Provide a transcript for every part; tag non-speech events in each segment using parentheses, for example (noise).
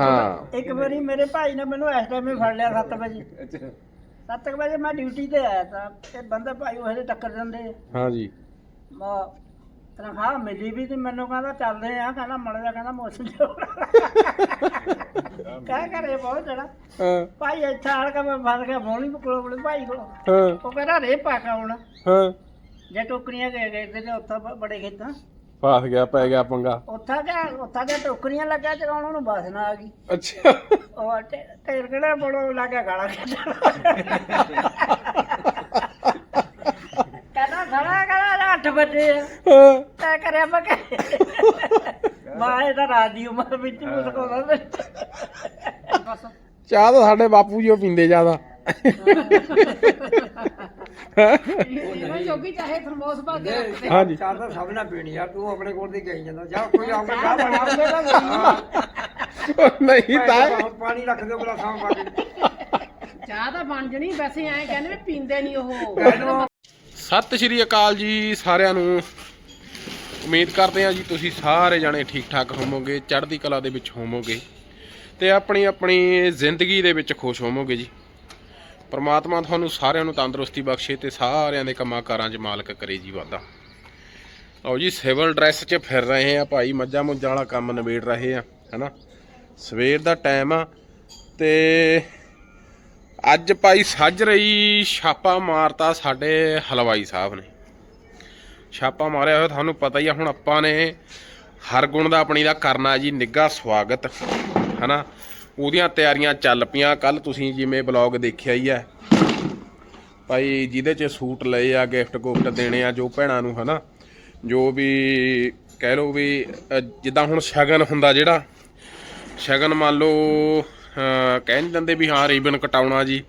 ਹਾਂ। ਇੱਕ ਵਾਰੀ ਮੇਰੇ ਭਾਈ ਨੇ ਮੈਨੂੰ ਇਸ ਟਾਈਮੇ ਫੜ ਲਿਆ 7 ਵਜੇ। ਅੱਛਾ। 7 ਵਜੇ ਮੈਂ ਡਿਊਟੀ ਤੇ ਆਇਆ ਤਾਂ ਇਹ ਬੰਦੇ ਭਾਈ ਉਹ ਹਲੇ ਟੱਕਰ ਜਾਂਦੇ ਹਾਂ ਜੀ। ਮੈਂ ਤਨਖਾਹ ਮਿਲੀ ਵੀ ਤੇ ਮੈਨੂੰ ਕਹਿੰਦਾ ਚੱਲਦੇ ਆ ਕਹਿੰਦਾ ਮੜ ਜਾ ਕਹਿੰਦਾ ਮੌਸਮ ਜੋ ਕਹਿ ਕਰੇ ਬਹੁਤ ਜਣਾ। ਹਾਂ। ਭਾਈ ਇੱਥੇ ਆੜ ਕੇ ਮੈਂ ਫਸ ਗਿਆ ਮੋਣੀ ਕੋਲ ਕੋਲ ਭਾਈ ਕੋਲ। ਹਾਂ। ਉਹ ਕਹਿੰਦਾ ਰੇ ਪਾ ਕੇ ਆਉਣਾ। ਹਾਂ। ਜੇ ਟੋਕਰੀਆਂ ਗਏ ਗਏ ਤੇ ਉੱਥੇ ਬ- ਬੜੇ ਖੇਤਾਂ। ਫਸ ਗਿਆ ਪੈ ਗਿਆ ਪੰਗਾ। ਉੱਥਾ ਗਿਆ ਉੱਥਾ ਗਿਆ ਟੋਕਰੀਆਂ ਲੱਗਾ ਚਗਾਉਣ ਉਹਨੂੰ ਬਸ ਨਾ ਆ ਗਈ। ਅੱਛਾ। ਉਹ ਢੇਰ ਕਿਹੜਾ ਬੜੋ ਲੱਗਾ ਗਾਲਾਂ ਕਹਿੰਦਾ ਖੜਾ ਕਹਿੰਦਾ 8 ਵਜੇ। ਹਾਂ। ਤੈ ਕਰਿਆ ਮੈਂ ਮੈਂ ਇਹਦਾ ਰਾਜੀ ਉਮਰ ਵਿੱਚ ਮੁਸਕਾਉਂਦਾ ਬਸ। ਚਾਹ ਤਾਂ ਸਾਡੇ ਬਾਪੂ ਜੀ ਉਹ ਪੀਂਦੇ ਜ਼ਿਆਦਾ ਇਹਨਾਂ ਜੋਗੀ ਚਾਹੇ ਥਰਮੋਸ ਭਰ ਕੇ ਰੱਖ ਦੇ। ਹਾਂਜੀ ਚਾਹ ਤਾਂ ਸਭ ਨਾਲ ਪੀਣੀ ਆ ਤੂੰ ਆਪਣੇ ਕੋਲ ਦੀ ਕਹੀ ਜਾਂਦਾ ਜਾ ਕੋਈ ਆਉਂਦਾ ਚਾਹ ਬਣਾ ਨਹੀਂ ਤਾਂ ਪਾਣੀ ਰੱਖ ਦੇ ਗਲਾਸਾਂ ਪਾ ਕੇ। ਚਾਹ ਤਾਂ ਬਣ ਜਣੀ ਵੈਸੇ ਐਂ ਕਹਿੰਦੇ ਵੀ ਪੀਂਦੇ ਨਹੀਂ ਉਹ। ਸਤਿ ਸ਼੍ਰੀ ਅਕਾਲ ਜੀ ਸਾਰਿਆਂ ਨੂੰ। ਉਮੀਦ ਕਰਦੇ ਹਾਂ ਜੀ ਤੁਸੀਂ ਸਾਰੇ ਜਾਣੇ ਠੀਕ ਠਾਕ ਹੋਵੋਗੇ ਚੜ੍ਹਦੀ ਕਲਾ ਦੇ ਵਿੱਚ ਹੋਵੋਗੇ ਤੇ ਆਪਣੀ ਆਪਣੀ ਜ਼ਿੰਦਗੀ ਦੇ ਵਿੱਚ ਖੁਸ਼ ਹੋਵੋਗੇ ਜੀ। ਪਰਮਾਤਮਾ ਤੁਹਾਨੂੰ ਸਾਰਿਆਂ ਨੂੰ ਤੰਦਰੁਸਤੀ ਬਖਸ਼ੇ ਤੇ ਸਾਰਿਆਂ ਦੇ ਕੰਮਾਂ ਕਾਰਾਂ 'ਚ ਮਾਲਕ ਕਰੇ ਜੀ ਵਾਦਾ ਲਓ ਜੀ, ਸਿਵਲ ਡਰੈਸ 'ਚ ਫਿਰ ਰਹੇ ਆ ਭਾਈ, ਮੱਝਾਂ ਮੁੱਝਾਂ ਵਾਲਾ ਕੰਮ ਨਿਬੇੜ ਰਹੇ ਆ ਹੈਨਾ? ਸਵੇਰ ਦਾ ਟਾਈਮ ਆ ਤੇ ਅੱਜ ਭਾਈ ਸੱਜ ਰਹੀ ਛਾਪਾ ਮਾਰਤਾ ਸਾਡੇ ਹਲਵਾਈ ਸਾਹਿਬ ਨੇ। ਛਾਪਾ ਮਾਰਿਆ ਹੋਇਆ ਤੁਹਾਨੂੰ ਪਤਾ ਹੀ ਆ, ਹੁਣ ਆਪਾਂ ਨੇ ਹਰ ਗੁਣ ਦਾ ਆਪਣੀ ਦਾ ਕਰਨਾ ਜੀ, ਨਿੱਘਾ ਸਵਾਗਤ, ਹਨਾ? ਉਹਦੀਆਂ ਤਿਆਰੀਆਂ ਚੱਲ ਪਈਆਂ। ਕੱਲ ਤੁਸੀਂ ਜਿਵੇਂ ਬਲੌਗ ਦੇਖਿਆ ਹੀ ਹੈ। ਭਾਈ ਜਿਹਦੇ 'ਚ ਸੂਟ ਲਏ ਆ ਗਿਫਟ ਗੁਫਟ ਦੇਣੇ ਆ, ਜੋ ਭੈਣਾਂ ਨੂੰ ਹਨਾ। ਜੋ ਵੀ ਕਹਿ ਲਓ ਵੀ ਜਿੱਦਾਂ ਹੁਣ ਸ਼ਗਨ ਹੁੰਦਾ ਜਿਹੜਾ, ਸ਼ਗਨ ਮੰਨ ਲਓ, ਅਹ ਕਹਿ ਨਹੀਂ ਦਿੰਦੇ ਵੀ ਹਾਂ, ਰੀਬਨ ਕਟਾਉਣਾ ਜੀ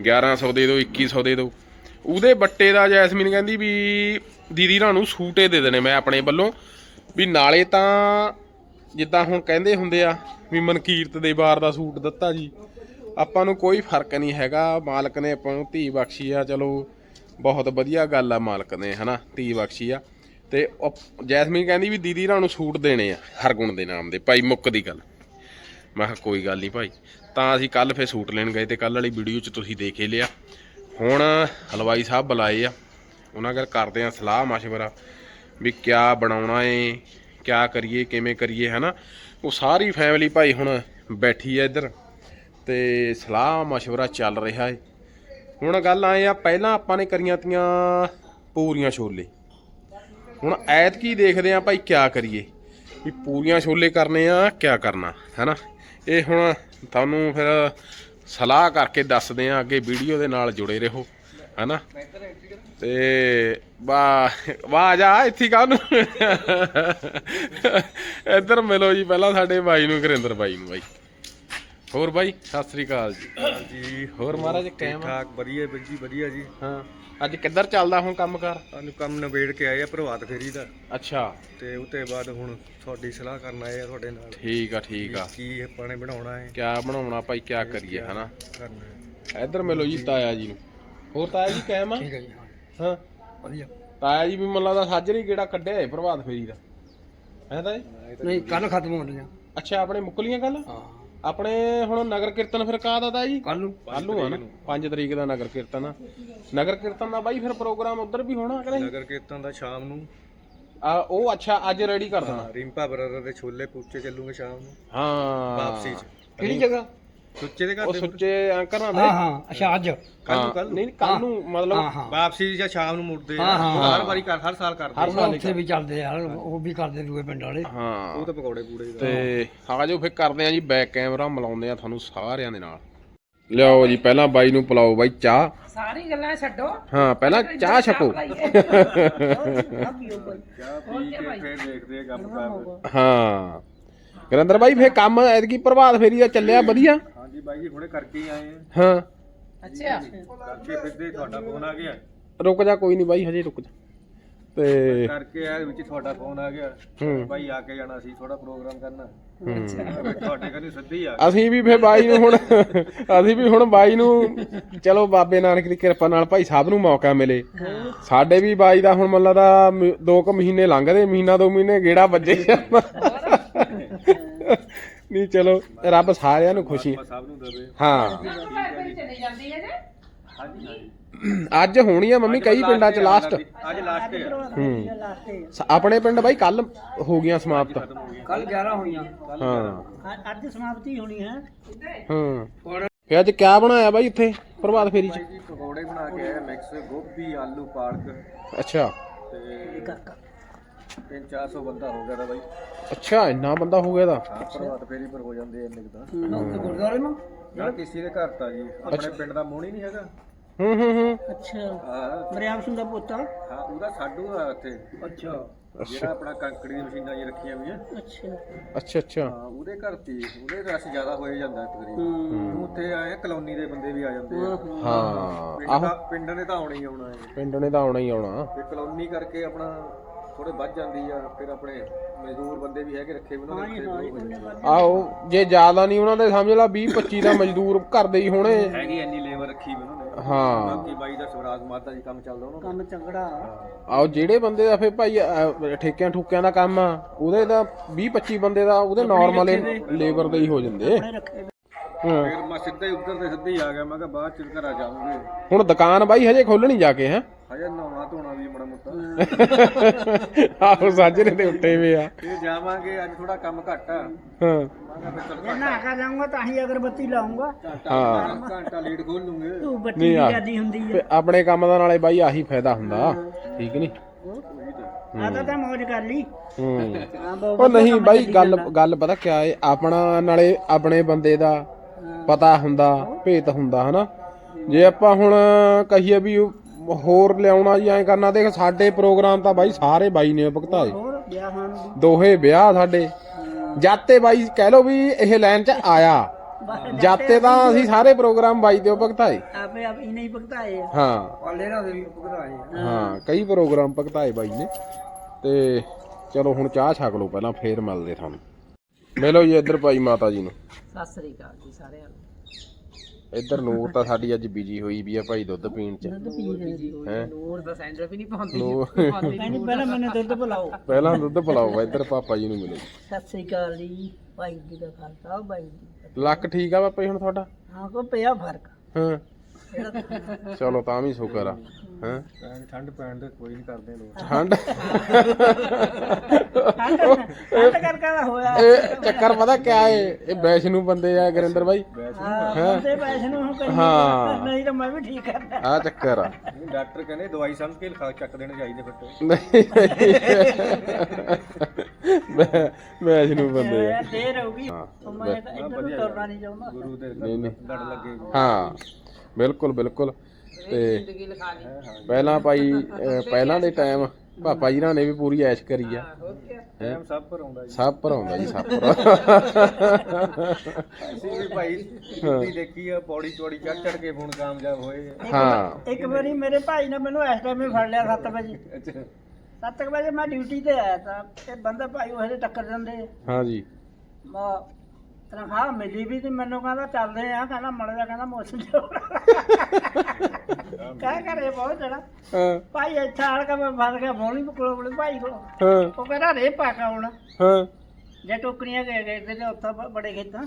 1100 ਦੇ ਦਿਓ 2100 ਦੇ ਦਿਓ। ਉਹਦੇ ਬੱਟੇ ਦਾ ਜੈਸਮੀਨ ਕਹਿੰਦੀ ਵੀ, ਦੀਦੀ ਰਾਂ ਨੂੰ ਸੂਟੇ ਦੇ ਦੇਣੇ ਮੈਂ ਆਪਣੇ ਵੱਲੋਂ। ਵੀ ਨਾਲੇ ਤਾਂ ਜਿੱਦਾਂ ਹੁਣ ਕਹਿੰਦੇ ਹੁੰਦੇ ਆ ਵੀ ਮਨਕੀਰਤ ਦੇ ਬਾਰ ਦਾ ਸੂਟ ਦਿੱਤਾ ਜੀ, ਆਪਾਂ ਨੂੰ ਕੋਈ ਫ਼ਰਕ ਨਹੀਂ ਹੈਗਾ, ਮਾਲਕ ਨੇ ਆਪਾਂ ਨੂੰ ਧੀ ਬਖਸ਼ੀ ਆ, ਚਲੋ ਬਹੁਤ ਵਧੀਆ ਗੱਲ ਆ ਮਾਲਕ ਨੇ, ਹਨਾ, ਧੀ ਬਖਸ਼ੀ ਆ। ਤੇ ਉਹ- ਜੈਸਮੀਨ ਕਹਿੰਦੀ ਵੀ ਦੀਦੀ ਰਾਂ ਨੂੰ ਸੂਟ ਦੇਣੇ ਆ, ਹਰਗੁਣ ਦੇ ਨਾਮ ਦੇ, ਭਾਈ ਮੁੱਕ ਦੀ ਗੱਲ। ਮੈਂ ਕਿਹਾ ਕੋਈ ਗੱਲ ਨਹੀਂ ਭਾਈ, ਤਾਂ ਅਸੀਂ ਕੱਲ ਫੇਰ ਸੂਟ ਲੈਣ ਗਏ ਤੇ ਕੱਲ ਵਾਲੀ ਵੀਡੀਓ 'ਚ ਤੁਸੀਂ ਦੇਖ ਹੀ ਲਿਆ। ਹੁਣ ਹਲਵਾਈ ਸਾਹਿਬ ਬੁਲਾਏ ਆ, ਉਹਨਾਂ ਗੱਲ ਕਰਦੇ ਆ ਸਲਾਹ, ਮਸ਼ਵਰਾ, ਵੀ ਕਿਆ ਬਣਾਉਣਾ ਏ ਕਿਆ ਕਰੀਏ, ਕਿਵੇਂ ਕਰੀਏ, ਹਨਾ? ਉਹ ਸਾਰੀ ਫੈਮਿਲੀ ਭਾਈ ਹੁਣ ਬੈਠੀ ਐ ਇੱਧਰ ਤੇ ਸਲਾਹ ਮਸ਼ਵਰਾ ਚੱਲ ਰਿਹਾ ਏ। ਹੁਣ ਗੱਲ ਆਏ ਆ, ਪਹਿਲਾਂ ਆਪਾਂ ਨੇ ਕਰੀਆਂ ਤੀਆਂ ਪੂਰੀਆਂ ਛੋਲੇ। ਹੁਣ ਐਤਕੀ ਦੇਖਦੇ ਆ ਭਾਈ ਕਿਆ ਕਰੀਏ, ਵੀ ਪੂਰੀਆਂ ਛੋਲੇ ਕਰਨੇ ਆ, ਕਿਆ ਕਰਨਾ, ਹੈਨਾ? ਇਹ ਹੁਣ ਤੁਹਾਨੂੰ ਫਿਰ ਸਲਾਹ ਕਰਕੇ ਦੱਸਦੇ ਆ, ਅੱਗੇ ਵੀਡੀਓ ਦੇ ਨਾਲ ਜੁੜੇ ਰਹੋ। ਹੈਨਾ? ਤੇ ਵਾਹ ਵਾਹ ਜਾ ਇੱਥੇ ਕਾਹਨੂੰ? ਇੱਧਰ ਮਿਲੋ ਜੀ ਪਹਿਲਾਂ ਸਾਡੇ ਬਾਈ ਨੂੰ ਗੁਰਿੰਦਰ ਬਾਈ ਨੂੰ ਬਾਈ। ਹੋਰ ਬਾਈ ਸਤਿ ਸ੍ਰੀ ਅਕਾਲ ਜੀ। ਜੀ। ਹੋਰ ਮਹਾਰਾਜ ਆ? ਠਾਕ ਵਧੀਆ ਜੀ ਵਧੀਆ ਜੀ। ਹਾਂ। ਅੱਜ ਕਿੱਧਰ ਚੱਲਦਾ ਹੁਣ ਕੰਮਕਾਰ? ਸਾਨੂੰ ਕੰਮ ਨਿਬੇੜ ਕੇ ਆਏ ਆ ਪ੍ਰਭਾਤ ਫੇਰੀ ਦਾ। ਅੱਛਾ। ਤੇ ਉਤੇ ਬਾਅਦ ਹੁਣ ਤੁਹਾਡੀ ਸਲਾਹ ਕਰਨ ਆਏ ਆ ਤੁਹਾਡੇ ਨਾਲ। ਠੀਕ ਆ ਠੀਕ ਆ। ਕੀ ਆਪਾਂ ਨੇ ਬਣਾਉਣਾ ਹੈ। ਕਿਆ ਬਣਾਉਣਾ ਭਾਈ ਕਿਆ ਕਰੀਏ ਹਨਾ? ਕਰਨਾ ਇੱਧਰ ਮਿਲੋ ਜੀ ਤਾਇਆ ਜੀ ਨੂੰ। ਹੋਰ ਤਾਇਆ ਜੀ ਕਾਇਮ ਆ? ਠੀਕ ਹੈ ਜੀ ਹਾਂ, ਹਾਂ। ਵਧੀਆ। ਤਾਇਆ ਜੀ ਵੀ ਮੈਨੂੰ ਲੱਗਦਾ ਸਾਜਰੀ ਕਿਹੜਾ ਕੱਢਿਆ ਏ ਪ੍ਰਭਾਤ ਫੇਰੀ ਦਾ। ਹੈ ਤਾਂ ਜੀ? ਨਹੀਂ ਕੱਲ ਖਤਮ ਹੋ ਰਹੀਆਂ ਅੱਛਾ ਆਪਣੇ ਮੁੱਕਲੀਆਂ ਗੱਲ ਹਾਂ। ਆਪਣੇ ਹੁਣ ਨਗਰ ਕੀਰਤਨ ਫਿਰ ਕਾ ਦਾ ਜੀ? ਕੱਲ ਨੂੰ। ਕੱਲ ਨੂੰ ਆ ਨਾ। 5 ਤਰੀਕ ਦਾ ਨਗਰ ਕੀਰਤਨ ਆ। ਨਗਰ ਕੀਰਤਨ ਦਾ ਬਾਈ ਫਿਰ ਪ੍ਰੋਗਰਾਮ ਉਧਰ ਵੀ ਹੋਣਾ ਕਿ ਨਹੀਂ? ਨਗਰ ਕੀਰਤਨ ਦਾ ਸ਼ਾਮ ਨੂੰ। ਆ ਉਹ ਅੱਛਾ ਅੱਜ ਰੈਡੀ ਕਰ ਦੇਣਾ। ਰਿੰਪਾ ਬਰਦਰ ਦੇ ਛੋਲੇ ਕੁਲਚੇ ਚੱਲੂਗੇ ਸ਼ਾਮ ਨੂੰ। ਹਾਂ। ਵਾਪਸੀ ਚ। ਕਿਹੜੀ ਜਗ੍ਹਾ? ਸੁੱਚੇ ਦੇ ਘਰ ਉਹ ਦੇ ਸੁੱਚੇ ਅੰਕਰ ਨਾਲ ਹਾਂ ਹਾਂ ਅੱਛਾ ਅੱਜ। ਕੱਲ ਨੂੰ ਹਾਂ, ਕੱਲ ਨਹੀਂ ਕੱਲ ਨੂੰ ਮਤਲਬ ਵਾਪਸੀ ਜਾਂ ਸ਼ਾਮ ਨੂੰ ਮੁੜਦੇ ਆ? ਹਰ ਵਾਰੀ ਕਰ ਹਰ ਸਾਲ ਕਰਦੇ ਹਰ ਸਾਲ ਉੱਥੇ ਵੀ ਚੱਲਦੇ ਆ ਉਹ ਵੀ ਕਰਦੇ ਦੂਏ ਪਿੰਡ ਵਾਲੇ। ਹਾਂ। ਉਹ ਤਾਂ ਪਕੌੜੇ ਪੂੜੇ ਦਾ। ਤੇ ਆ ਜਾਓ ਫਿਰ ਕਰਦੇ ਆ ਜੀ ਬੈਕ ਕੈਮਰਾ ਮਿਲਾਉਂਦੇ ਆ ਤੁਹਾਨੂੰ ਸਾਰਿਆਂ ਦੇ ਨਾਲ। ਲਿਆਓ ਜੀ ਪਹਿਲਾਂ ਬਾਈ ਨੂੰ ਪਿਲਾਓ ਬਾਈ ਚਾਹ। ਸਾਰੀ ਗੱਲਾਂ ਛੱਡੋ। ਹਾਂ ਪਹਿਲਾਂ ਚਾਹ ਛਕੋ। (laughs) ਫੇਰ ਦੇਖਦੇ ਆ ਕੰਮ ਕਰ ਹਾਂ। ਗਰਿੰਦਰ ਬਾਈ ਫੇਰ ਕੰਮ ਐਤਕੀ ਪ੍ਰਭਾਤ ਫੇਰੀ ਦਾ ਚੱਲਿਆ ਵਧੀਆ। ਬਾਈ ਜੀ ਹੁਣੇ ਕਰਕੇ ਹੀ ਆਏ ਆ। ਹਾਂ। ਅੱਛਾ। ਕਰਕੇ ਫਿਰਦੇ ਤੁਹਾਡਾ ਫੋਨ ਆ ਗਿਆ। ਰੁਕ ਜਾ ਕੋਈ ਨਹੀਂ ਬਾਈ ਹਜੇ ਰੁਕ ਜਾ। ਤੇ ਕਰਕੇ ਆ ਵਿੱਚ ਤੁਹਾਡਾ ਫੋਨ ਆ ਗਿਆ। ਹੂੰ। ਬਾਈ ਆ ਕੇ ਜਾਣਾ ਸੀ ਥੋੜਾ ਪ੍ਰੋਗਰਾਮ ਕਰਨਾ। ਹੂੰ। ਤੁਹਾਡੇ ਕੰਨੀ ਸਿੱਧੀ ਆ। ਅਸੀਂ ਵੀ ਫੇਰ ਬਾਈ ਨੂੰ ਹੁਣ ਅਸੀਂ ਵੀ ਹੁਣ ਬਾਈ ਨੂੰ ਚਲੋ ਬਾਬੇ ਨਾਨਕ ਦੀ ਕਿਰਪਾ ਨਾਲ ਭਾਈ ਸਾਹਿਬ ਨੂੰ ਮੌਕਾ ਮਿਲੇ। ਸਾਡੇ ਵੀ ਬਾਈ ਦਾ ਹੁਣ ਮੱਲਾ ਦਾ ਮ- ਦੋ ਕੁ ਮਹੀਨੇ ਲੰਘਦੇ ਮਹੀਨਾ ਦੋ ਮਹੀਨੇ ਗੇੜਾ ਵੱਜੇ। (laughs) ਨਹੀਂ ਚਲੋ ਰੱਬ ਸਾਰਿਆਂ ਨੂੰ ਖੁਸ਼ੀ। ਸਭ ਨੂੰ ਦੇਵੇ। ਹਾਂ। ਚਲੀ ਜਾਂਦੀ ਹੈ ਜੇ? ਹਾਂਜੀ ਹਾਂਜੀ। ਅੱਜ ਹੋਣੀ ਆ ਮੰਮੀ ਕਈ ਪਿੰਡਾਂ 'ਚ ਲਾਸਟ ਅੱਜ ਲਾਸਟ ਹੈ ਹੂੰ। ਸ- ਆਪਣੇ ਪਿੰਡ ਬਾਈ ਕੱਲ ਹੋ ਗਈਆਂ ਸਮਾਪਤ। ਕੱਲ 11 ਹੋਈਆਂ। ਹਾਂ। ਅੱਜ ਸਮਾਪਤੀ ਹੋਣੀ ਹੈ। ਹਾਂ। ਫੇ ਅੱਜ ਕਿਆ ਬਣਾਇਆ ਬਾਈ ਇੱਥੇ ਪ੍ਰਭਾਤ ਫੇਰੀ 'ਚ? ਜੀ ਪਕੌੜੇ ਬਣਾ ਕੇ ਆਇਆ ਮਿਕਸ ਗੋਭੀ ਆਲੂ ਪਾਲਕ। ਅੱਛਾ। ਤੇ ਕਾਕਾ 3-400 ਬੰਦਾ ਹੋ ਗਿਆ ਦਾ ਬਾਈ। ਅੱਛਾ ਇੰਨਾ ਬੰਦਾ ਹੋ ਗਿਆ ਦਾ ਹਾਂ ਪ੍ਰਭਾਤ ਫੇਰੀ ਪਰ ਹੋ ਜਾਂਦੇ ਇੰਨੇ ਕੁ ਤਾਂ। ਉੱਥੇ ਗੁਰਦੁਆਰੇ ਨੂੰ? ਯਾਰ ਕਿਸੇ ਦੇ ਘਰ ਤਾਂ ਜੀ ਆਪਣੇ ਪਿੰਡ ਦਾ ਮੋਣੀ ਨਹੀਂ ਹੈਗਾ। ਹੂੰ ਹੂੰ ਹੂੰ। ਅੱਛਾ। ਹਾਂ। ਮਰਿਆਮ ਸਿੰਘ ਦਾ ਪੁੱਤਾ ਹਾਂ ਉਹਦਾ ਸਾਡੂ ਆ ਉੱਥੇ। ਅੱਛਾ। ਜਿਹੜਾ ਆਪਣਾ ਕੰਕੜੀ ਦੀਆਂ ਮਸ਼ੀਨਾਂ ਜੀ ਰੱਖੀਆਂ ਹੋਈਆਂ। ਅੱਛਾ। ਅੱਛਾ ਅੱਛਾ। ਹਾਂ ਉਹਦੇ ਘਰ ਤੇ ਉਹਦੇ ਰਸ਼ ਜ਼ਿਆਦਾ ਹੋਏ ਜਾਂਦਾ ਤਕਰੀਬਨ ਉੱਥੇ ਆਏ ਕਲੋਨੀ ਦੇ ਬੰਦੇ ਵੀ ਆ ਜਾਂਦੇ ਆ। ਹਾਂ ਪਿੰਡ ਆਹੋ। ਦਾ ਪਿੰਡ ਨੇ ਤਾਂ ਆਉਣਾ ਹੀ ਆਉਣਾ ਹੈ। ਪਿੰਡ ਨੇ ਤਾਂ ਆਉਣਾ ਹੀ ਆਉਣਾ। ਤੇ ਕਲੋਨੀ ਕਰਕੇ ਆਪਣਾ ਥੋੜੇ ਵੱਧ ਜਾਂਦੀ ਆ ਫਿਰ ਆਪਣੇ ਮਜ਼ਦੂਰ ਬੰਦੇ ਵੀ ਹੈਗੇ ਰੱਖੇ ਵੀ ਉਹਨਾਂ ਦੇ ਰੱਖੇ ਦੋ ਹੋ ਜਾਂਦੇ ਆ। ਆਹੋ ਜੇ ਜ਼ਿਆਦਾ ਨਹੀਂ ਉਹਨਾਂ ਦੇ ਸਮਝ ਲਾ 20 25 ਦਾ ਮਜ਼ਦੂਰ ਘਰ ਦੇ ਹੀ ਹੋਣੇ। ਹੈਗੀ ਇੰਨੀ ਲੇਬਰ ਰੱਖੀ ਵੀ ਉਹਨਾਂ ਨੇ। ਹਾਂ। ਬਾਕੀ ਬਾਈ ਦਾ ਸਵਰਾਜ ਮਾਤਾ ਜੀ ਕੰਮ ਚੱਲਦਾ ਉਹਨਾਂ ਕੰਮ ਚੰਗੜਾ। ਆਓ ਜਿਹੜੇ ਬੰਦੇ ਦਾ ਫੇ ਭਾਈ ਅਹ, ਠੇਕਿਆਂ ਠੁਕਿਆਂ ਦਾ ਕੰਮ ਆ ਉਹਦੇ ਦਾ 20 25 ਬੰਦੇ ਦਾ ਉਹਦੇ ਨਾਰਮਲ ਲੇਬਰ ਦੇ ਹੀ ਹੋ ਜਾਂਦੇ। ਰੱਖੇ ਫਿਰ ਮੈਂ ਸਿੱਧਾ ਹੀ ਉੱਧਰ ਤੇ ਸਿੱਧਾ ਹੀ ਆ ਗਿਆ ਮੈਂ ਕਿਹਾ ਬਾਅਦ ਚ ਘਰਾਂ ਜਾਵਾਂਗੇ। ਹੁਣ ਦੁਕਾਨ ਬਾਈ ਹਜੇ ਖੋਲਣੀ ਜਾ ਕੇ ਹੈ? ਹਜੇ ਨਹਾਉਣਾ ਧੋਣਾ ਵੀ ਬੜਾ ਮੁੱਤਾ ਆਹੋ ਸਾਜਰੇ ਦੇ ਉੱਤੇ ਵੇ ਆ। ਫਿਰ ਜਾਵਾਂਗੇ ਅੱਜ ਥੋੜਾ ਕੰਮ ਘੱਟ ਆ। ਹਾਂ। ਮੈਂ ਕਿਹਾ ਫਿਰ ਚੱਲ ਨਾ ਕਰ ਜਾਊਂਗਾ ਤਾਂ ਹੀ ਅਗਰਬੱਤੀ ਲਾਉਂਗਾ ਹਾਂ। हाँ। ਘੰਟਾ ਲੇਟ ਖੋਲ ਲੂੰਗੇ ਤੂੰ ਬੱਤੀ ਨਹੀਂ ਆ। ਜਿਆਦੀ ਹੁੰਦੀ ਤੇ ਆਪਣੇ ਕੰਮ ਦਾ ਨਾਲੇ ਬਾਈ ਆਹੀ ਫਾਇਦਾ ਹੁੰਦਾ। ਠੀਕ ਨਹੀਂ ਆ ਆਦਾ ਤਾਂ ਮੌਜ ਕਰ ਲਈ। ਹੂੰ। ਉਹ ਨਹੀਂ ਬਾਈ ਗੱਲ ਗੱਲ ਪਤਾ ਕਿਆ ਏ? ਆਪਣਾ ਨਾਲੇ ਆਪਣੇ ਬੰਦੇ ਦਾ ਪਤਾ ਹੁੰਦਾ ਭੇਤ ਹੁੰਦਾ ਹਨਾ? ਜੇ ਆਪਾਂ ਹੁਣ ਕਹੀਏ ਵੀ ਹੋਰ ਲਿਆਉਣਾ ਜੀ ਐਂ ਕਰਨਾ ਦੇਖ ਸਾਡੇ ਪ੍ਰੋਗਰਾਮ ਤਾਂ ਬਾਈ ਸਾਰੇ ਬਾਈ ਨੇ ਭੁਗਤਾਏ ਦੋਹੇ ਵਿਆਹ ਸਾਡੇ। ਜਾਤੇ ਬਾਈ ਕਹਿ ਲੋ ਵੀ ਇਹ ਲਾਈਨ 'ਚ ਆਇਆ। ਜਾਤੇ ਤਾਂ ਅਸੀਂ ਸਾਰੇ ਪ੍ਰੋਗਰਾਮ ਬਾਈ ਦੇ ਭੁਗਤਾਏ ਆਪੇ ਆਪ ਹੀ ਨਹੀਂ ਭੁਗਤਾਏ ਆ। ਹਾਂ। ਪਾਲੇ ਨਾਲ ਵੀ ਭੁਗਤਾਏ ਹਾਂ ਕਈ ਪ੍ਰੋਗਰਾਮ ਭੁਗਤਾਏ ਬਾਈ ਨੇ। ਤੇ ਚਲੋ ਹੁਣ ਚਾਹ ਛਕ ਲਓ ਪਹਿਲਾਂ ਫੇਰ ਮਿਲਦੇ ਤੁਹਾਨੂੰ। ਮਿਲੋ ਜੀ ਇੱਧਰ ਭਾਈ ਮਾਤਾ ਜੀ ਨੂੰ। ਸਤਿ ਸ੍ਰੀ ਅਕਾਲ ਜੀ ਸਾਰਿਆਂ ਨੂੰ। ਇੱਧਰ ਨੂਰ ਤਾਂ ਸਾਡੀ ਅੱਜ ਬਿਜ਼ੀ ਹੋਈ ਵੀ ਆ ਭਾਈ ਦੁੱਧ ਪੀਣ ਚ। ਹੈ? ਨੂਰ ਦਾ ਸੈਂਡਰ ਵੀ ਨਹੀਂ ਪਾਉਂਦੀ। ਨੂਰ ਕਹਿੰਦੀ ਪਹਿਲਾਂ ਮੈਨੂੰ ਦੁੱਧ ਪਿਲਾਓ। ਪਹਿਲਾਂ ਦੁੱਧ ਪਿਲਾਓ ਇੱਧਰ ਪਾਪਾ ਜੀ ਨੂੰ ਮਿਲੋ। ਸਤਿ ਸ੍ਰੀ ਅਕਾਲ ਜੀ ਭਾਈ ਜੀ ਦਾ ਖਾਲਸਾ ਭਾਈ ਜੀ। ਲੱਕ ਠੀਕ ਆ ਪਾਪਾ ਜੀ ਹੁਣ ਤੁਹਾਡਾ? ਹਾਂ ਕੋ ਪਿਆ ਫ਼ਰਕ। ਹਾਂ। ਚਲੋ ਤਾਂ ਵੀ ਸ਼ੁਕਰ ਆ ਹਾਂ? ਠੰਡ ਪੈਣ ਦੇ ਕੋਈ ਨਹੀਂ ਕਰਦੇ ਲੋਕ। ਠੰਡ? ਹੱਟ ਕਰ ਕਰ ਹੋਇਆ। ਇਹ ਚੱਕਰ ਪਤਾ ਕਿਆ ਏ? ਇਹ ਵੈਸ਼ਨੂ ਬੰਦੇ ਆ ਗੁਰਿੰਦਰ ਬਾਈ। ਹਾਂ ਬੰਦੇ ਪੈਸੇ ਨੂੰ ਹੁਣ ਕਰੀ ਹਾਂ। ਨਹੀਂ ਤਾਂ ਮੈਂ ਵੀ ਠੀਕ ਕਰਦਾ। ਆ ਚੱਕਰ ਆ। ਨਹੀਂ ਡਾਕਟਰ ਕਹਿੰਦੇ ਦਵਾਈ ਸਮਝ ਕੇ ਲਿਖਾ ਚੱਕ ਦੇਣੇ ਚਾਹੀਦੇ ਫਿਰ ਨਹੀਂ ਮੈਂ ਵੈਸ਼ਨੂ ਬੰਦੇ ਆ। ਦੇਰ ਹੋ ਗਈ ਹਾਂ। ਉਹ ਮੈਂ ਤਾਂ ਇੱਧਰ ਨੂੰ ਤੁਰਨਾ ਨਹੀਂ ਚਾਹੁੰਦਾ। ਗੁਰੂ ਦੇ ਨਹੀਂ ਨਹੀਂ। ਲੜ ਲੱਗੇ ਹਾਂ। ਬਿਲਕੁਲ ਬਿਲਕੁਲ। ਤੇ ਜ਼ਿੰਦਗੀ ਲਿਖਾ ਲਈ। ਪਹਿਲਾਂ ਭਾਈ ਅਹ ਪਹਿਲਾਂ ਦੇ ਟਾਈਮ ਪਾਪਾ ਜੀ ਨਾਲ ਨੇ ਵੀ ਪੂਰੀ ਐਸ਼ ਕਰੀ ਆ। ਟਾਈਮ ਸਭ ਪਰ ਆਉਂਦਾ ਜੀ। ਸਭ ਭਰਾਉਂਦਾ ਜੀ ਸਭ ਅਸੀਂ ਵੀ ਭਾਈ ਦੇਖੀ ਆ ਪੌੜੀ ਚੌੜੀ ਚੜ ਚੜ ਕੇ ਹੁਣ ਕਾਮਯਾਬ ਹੋਏ ਆ। ਹਾਂ। ਇੱਕ ਵਾਰੀ ਮੇਰੇ ਭਾਈ ਨੇ ਮੈਨੂੰ ਇਸ ਟਾਈਮ ਹੀ ਫੜ ਲਿਆ 7 ਵਜੇ। ਅੱਛਾ। 7 ਵਜੇ ਮੈਂ ਡਿਊਟੀ ਤੇ ਆਇਆ ਤਾਂ ਇਹ ਬੰਦਾ ਭਾਈ ਉਹ ਹਜੇ ਟੱਕਰ ਜਾਂਦੇ। ਹਾਂ ਜੀ। ਮੈਂ ਤਨਖਾਹ ਮਿਲੀ ਵੀ ਤੇ ਮੈਨੂੰ ਕਹਿੰਦਾ ਚੱਲਦੇ ਆ ਕਹਿੰਦਾ ਮੜ ਜਾ ਕਹਿੰਦਾ ਮੌਸਮ ਜੋ ਕਹਿ ਕਰੇ ਬਹੁਤ ਜਣਾ। ਹਾਂ। ਭਾਈ ਇੱਥੇ ਆੜ ਕੇ ਮੈਂ ਫਸ ਗਿਆ ਮੋਣੀ ਕੋਲ ਭਾਈ ਕੋਲ ਹਾਂ। ਉਹ ਕਹਿੰਦਾ ਰੇ ਪਾਕਾ ਹੁਣ। ਹਾਂ। ਜੇ ਟੋਕਰੀਆਂ ਗਏ ਗਏ ਤੇ ਉੱਥੇ ਬ- ਬੜੇ ਖੇਤਾਂ।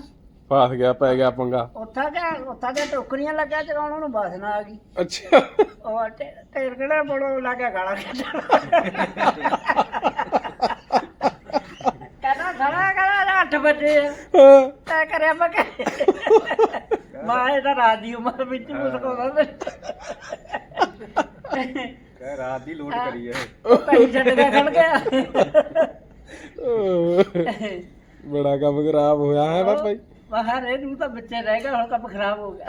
ਫਸ ਗਿਆ ਪੈ ਗਿਆ ਪੰਗਾ। ਉੱਥਾ ਗਿਆ ਉੱਥਾ ਦੇ ਟੋਕਰੀਆਂ ਲੱਗਿਆ ਚਲਾਉਣ ਉਹਨੂੰ ਬਾਸਨਾ ਆ ਗਈ। ਅੱਛਾ। ਉਹ ਟੇ- ਢੇਰ ਕਿਹੜਾ ਬੜੋ ਲੱਗਿਆ ਗਾਲਾਂ ਕੱਢਣ ਕਹਿੰਦਾ ਖੜਾ ਕਰਾ 8 ਵਜੇ ਆ। ਹਾਂ। ਤੈ ਕਰਿਆ ਮੈਂ ਕਿ ਮਾਂ ਇਹਦਾ ਰਾਤ ਦੀ ਉਮਰ ਵਿੱਚ ਮੁਸਕਾਉਂਦਾ ਕਹਿ ਰਾਤ ਦੀ ਲੋਡ ਕਰੀ ਆ। ਭਾਈ ਛੱਡ ਕੇ ਖੜ ਗਿਆ। ਬੜਾ ਕੰਮ ਖਰਾਬ ਹੋਇਆ ਹੈ ਪਾਪਾ ਜੀ ਬਾਹਰ ਇਹ ਨੂੰ ਤਾਂ ਬੱਚੇ ਰਹਿ ਗਏ ਹੁਣ ਕੰਮ ਖਰਾਬ ਹੋ ਗਿਆ।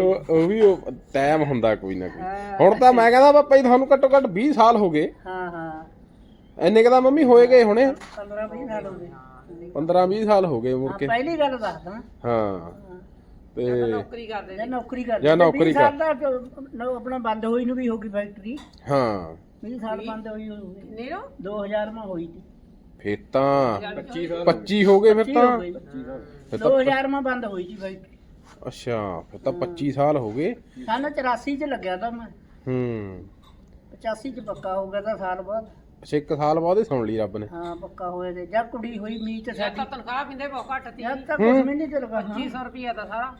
ਉਹ ਉਹ ਵੀ ਉਹ ਟਾਈਮ ਹੁੰਦਾ ਕੋਈ ਨਾ ਕੋਈ। ਹੁਣ ਤਾਂ ਮੈਂ ਕਹਿੰਦਾ ਪਾਪਾ ਜੀ ਤੁਹਾਨੂੰ ਘੱਟੋ ਘੱਟ 20 ਸਾਲ ਹੋ ਗਏ। ਹਾਂ ਹਾਂ। ਇੰਨੇ ਕੁ ਤਾਂ ਮੰਮੀ ਹੋਏ ਗਏ ਹੁਣੇ। 15 20 ਸਾਲ ਹੋ ਗਏ। 15 20 ਸਾਲ ਹੋ ਗਏ ਮੁੜ ਕੇ। ਪਹਿਲੀ ਗੱਲ ਦੱਸਦਾ ਹਾਂ ਤੇ ਨੌਕਰੀ ਕਰਦੇ ਜੇ ਨੌਕਰੀ ਕਰ ਜਾਂ ਨੌਕਰੀ ਕਰ। ਸਾਲ ਦਾ ਜੋ ਨੌ- ਆਪਣਾ ਬੰਦ ਹੋਈ ਨੂੰ ਵੀ ਹੋ ਗਈ ਫੈਕਟਰੀ। ਹਾਂ। 20 ਸਾਲ ਬੰਦ ਹੋਈ ਹੋਈ ਨਹੀਂ ਨੋ? 2000 ਮਾ ਹੋਈ ਸੀ। ਫਿਰ ਤਾਂ 25 ਸਾਲ। 25 ਹੋ ਗਏ ਫਿਰ 25 ਤਾਂ। ਹੋ ਗਈ ਫਿਰ ਤਾਂ 2000 ਮਾ ਬੰਦ ਹੋਈ ਸੀ ਫੈਕਟਰੀ। ਅੱਛਾ ਫਿਰ ਤਾਂ 25 ਸਾਲ ਹੋ ਗਏ। ਸਾਲ 84 ਚ ਲੱਗਿਆ ਤਾਂ ਮੈਂ। ਹੂੰ। 85 ਚ ਪੱਕਾ ਹੋ ਗਿਆ ਤਾਂ ਸਾਲ ਬਾਅਦ। ਅੱਛਾ ਇੱਕ ਸਾਲ ਬਾਅਦ ਹੀ ਸੁਣ ਲਈ ਰੱਬ ਨੇ। ਹਾਂ ਪੱਕਾ ਹੋਏ ਤੇ ਜਾਂ ਕੁੜੀ ਹੋਈ ਮੀਤ ਜਦ ਸਾਡੀ। ਤਾਂ ਤਨਖਾਹ ਪਿੰਦੇ ਬਹੁਤ ਘੱਟ ਤੀ ਜਦ ਤੱਕ ਕੁਝ ਵੀ ਨਹੀਂ ਚੱਲਗਾ ਹਾਂ 2500 ਰੁਪਿਆ ਦਾ ਸਾਰਾ।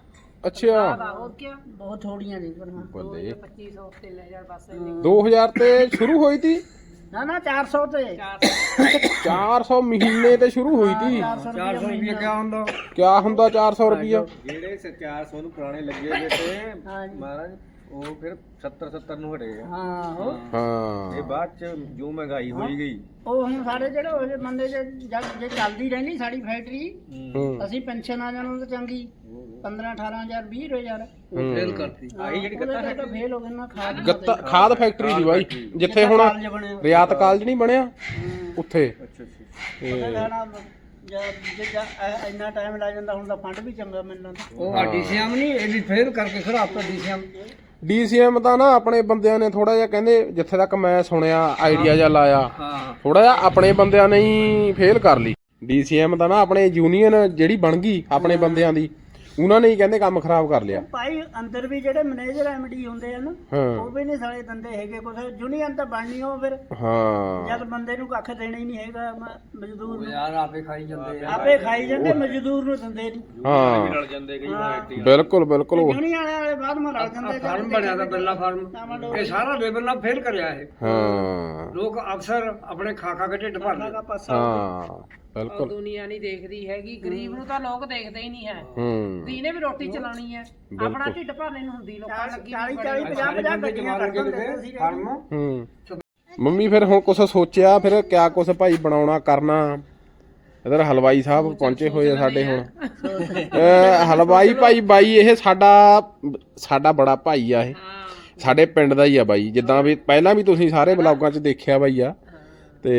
ਅੱਛਾ। ਦਾ ਹੋਰ ਕੀ ਬਹੁਤ ਥੋੜੀਆਂ ਨੇ ਪਰ ਹਾਂ ਬੱਲੇ 2500 3000 ਬਸ। ਇੰਨੇ 2000 ਤੇ ਸ਼ੁਰੂ ਹੋਈ ਤੀ? ਨਾ ਨਾ 400 ਤੇ। ਚਾਰ 400 ਮਹੀਨੇ ਤੇ ਸ਼ੁਰੂ ਹੋਈ ਤੀ। 400 400 ਰੁਪਏ ਕਿਆ ਹੁੰਦਾ? ਕਿਆ ਹੁੰਦਾ 400 ਰੁਪਿਆ ਜਿਹੜੇ 400 ਨੂੰ ਪੁਰਾਣੇ ਲੱਗੇ ਹੋਏ ਤੇ। ਮਹਾਰਾਜ ਉਹ ਫਿਰ 70 70 ਨੂੰ ਹਟੇਗਾ। ਹਾਂ ਉਹ ਹਾਂ। ਇਹ ਬਾਅਦ ਚ ਜੋ ਮਹਿੰਗਾਈ ਹੋਈ ਗਈ। ਉਹ ਹੁਣ ਸਾਡੇ ਜਿਹੜੇ ਉਹ ਜਿਹੇ ਬੰਦੇ ਜੇ ਜਦ ਜੇ ਚੱਲਦੀ ਰਹਿੰਦੀ ਸਾਡੀ ਫੈਕਟਰੀ ਹੂੰ। ਅਸੀਂ ਪੈਨਸ਼ਨ ਆ ਜਾਣਾ ਤਾਂ ਚੰਗੀ। 15 18000 20000 ਫੇਲ ਕਰਤੀ। ਆਹੀ ਜਿਹੜੀ ਉਹਦੇ ਤੇ ਤਾਂ ਫੇਲ ਹੋ ਗਏ ਨਾ ਖਾਦ ਗੱਤਾ ਖਾਦ ਫੈਕਟਰੀ ਦੀ ਬਾਈ। ਜਿੱਥੇ ਹੁਣ ਬਣਿਆ। ਰਿਆਤ ਕਾਲਜ ਨਹੀਂ ਬਣਿਆ ਉੱਥੇ। ਅੱਛਾ ਅੱਛਾ ਗਾਣਾ ਜਦ ਜੇ ਜਾਂ ਇੰਨਾ ਟਾਈਮ ਲੱਗ ਜਾਂਦਾ ਹੁਣ ਤਾਂ ਫੰਡ ਵੀ ਚੰਗਾ ਮਿਲ ਜਾਂਦਾ ਉਹ ਡੀਸੀਐਮ ਨਹੀਂ ਇਹ ਵੀ ਫੇਲ ਕਰਕੇ ਖੜਾਤਾ ਡੀਸੀਐਮ। ਡੀਸੀਐਮ ਤਾਂ ਨਾ ਆਪਣੇ ਬੰਦਿਆਂ ਨੇ ਥੋੜਾ ਜਿਹਾ ਕਹਿੰਦੇ ਜਿੱਥੇ ਤੱਕ ਮੈਂ ਸੁਣਿਆ ਆਈਡੀਆ ਜਿਹਾ ਲਾਇਆ ਥੋੜਾ ਜਿਹਾ ਆਪਣੇ ਬੰਦਿਆਂ ਨੇ ਹੀ ਫੇਲ ਕਰ ਲਈ। ਡੀਸੀਐਮ ਦਾ ਨਾ ਆਪਣੇ ਯੂਨੀਅਨ ਜਿਹੜੀ ਬਣ ਗਈ ਆਪਣੇ ਬੰਦਿਆਂ ਦੀ ਉਹਨਾਂ ਨੇ ਹੀ ਕਹਿੰਦੇ ਕੰਮ ਖਰਾਬ ਕਰ ਲਿਆ। ਭਾਈ ਅੰਦਰ ਵੀ ਜਿਹੜੇ ਮੈਨੇਜਰ ਐਮਡੀ ਹੁੰਦੇ ਆ ਨਾ ਹਾਂ। ਉਹ ਵੀ ਨਹੀਂ ਸਾਲੇ ਦੰਦੇ ਹੈਗੇ ਕੁਛ। ਯੂਨੀਅਨ ਤਾਂ ਬਣਨੀ ਉਹ ਫਿਰ। ਹਾਂ। ਜਦ ਬੰਦੇ ਨੂੰ ਕੱਖ ਦੇਣਾ ਹੀ ਨਹੀਂ ਹੈਗਾ ਮ- ਮਜ਼ਦੂਰ ਨੂੰ। ਯਾਰ ਆਪੇ ਖਾਈ ਜਾਂਦੇ ਆ। ਆਪੇ ਖਾਈ ਜਾਂਦੇ ਮਜ਼ਦੂਰ ਨੂੰ ਦਿੰਦੇ ਨਹੀਂ ਹਾਂ। ਰਲ ਜਾਂਦੇ ਕਈ ਵਾਰ ਬਿਲਕੁਲ ਬਿਲਕੁਲ। ਉਹ- ਯੂਨੀਅਨ ਵਾਲੇ ਬਾਅਦ ਮਾ ਰਲ ਜਾਂਦੇ ਫਾਰਮ ਬਣਿਆ ਤਾਂ ਬਿਰਲਾ ਫਾਰਮ। ਇਹ ਸਾਰਾ ਲੇਬਰ ਨਾਲ ਫੇਲ ਕਰਿਆ ਇਹ। ਹਾਂ। ਲੋਕ ਅਕਸਰ ਆਪਣੇ ਖਾ ਖਾ ਕੇ ਢਿੱਡ ਭਰਦੇ। ਦਾ ਪਾਸਾ ਹਾਂ। ਬਿਲਕੁਲ। ਦੁਨੀਆ ਨਹੀਂ ਦੇਖਦੀ ਹੈਗੀ ਗਰੀਬ ਨੂੰ ਤਾਂ ਲੋਕ ਦੇਖਦੇ ਹੀ ਨਹੀਂ ਹੈ। ਹੂੰ। ਦੀਨੇ ਵੀ ਰੋਟੀ ਚਲਾਉਣੀ ਹੈ। ਆਪਣਾ ਢਿੱਡ ਭਰਨੇ ਨੂੰ ਹੁੰਦੀ ਲੋਕਾਂ ਲੱਗੀ 40 40 50 50 ਗੱਡੀਆਂ ਕੱਢ ਦਿੰਦੇ ਸੀ ਫਾਰਮ ਹੂੰ। ਮੰਮੀ ਫਿਰ ਹੁਣ ਕੁਛ ਸੋਚਿਆ ਫਿਰ ਕਿਆ ਕੁਛ ਭਾਈ ਬਣਾਉਣਾ ਕਰਨਾ? ਇਧਰ ਹਲਵਾਈ ਸਾਹਿਬ ਪਹੁੰਚੇ ਹੋਏ ਆ ਸਾਡੇ ਹੁਣ। ਹਲਵਾਈ ਭਾਈ ਬਾਈ ਇਹ ਸਾਡਾ ਸਾਡਾ ਬੜਾ ਭਾਈ ਆ ਇਹ। ਸਾਡੇ ਪਿੰਡ ਦਾ ਹੀ ਆ ਬਾਈ। ਜਿੱਦਾਂ ਵੀ ਪਹਿਲਾਂ ਵੀ ਤੁਸੀਂ ਸਾਰੇ ਬਲੌਗਾਂ 'ਚ ਦੇਖਿਆ ਬਾਈ ਆ। ਤੇ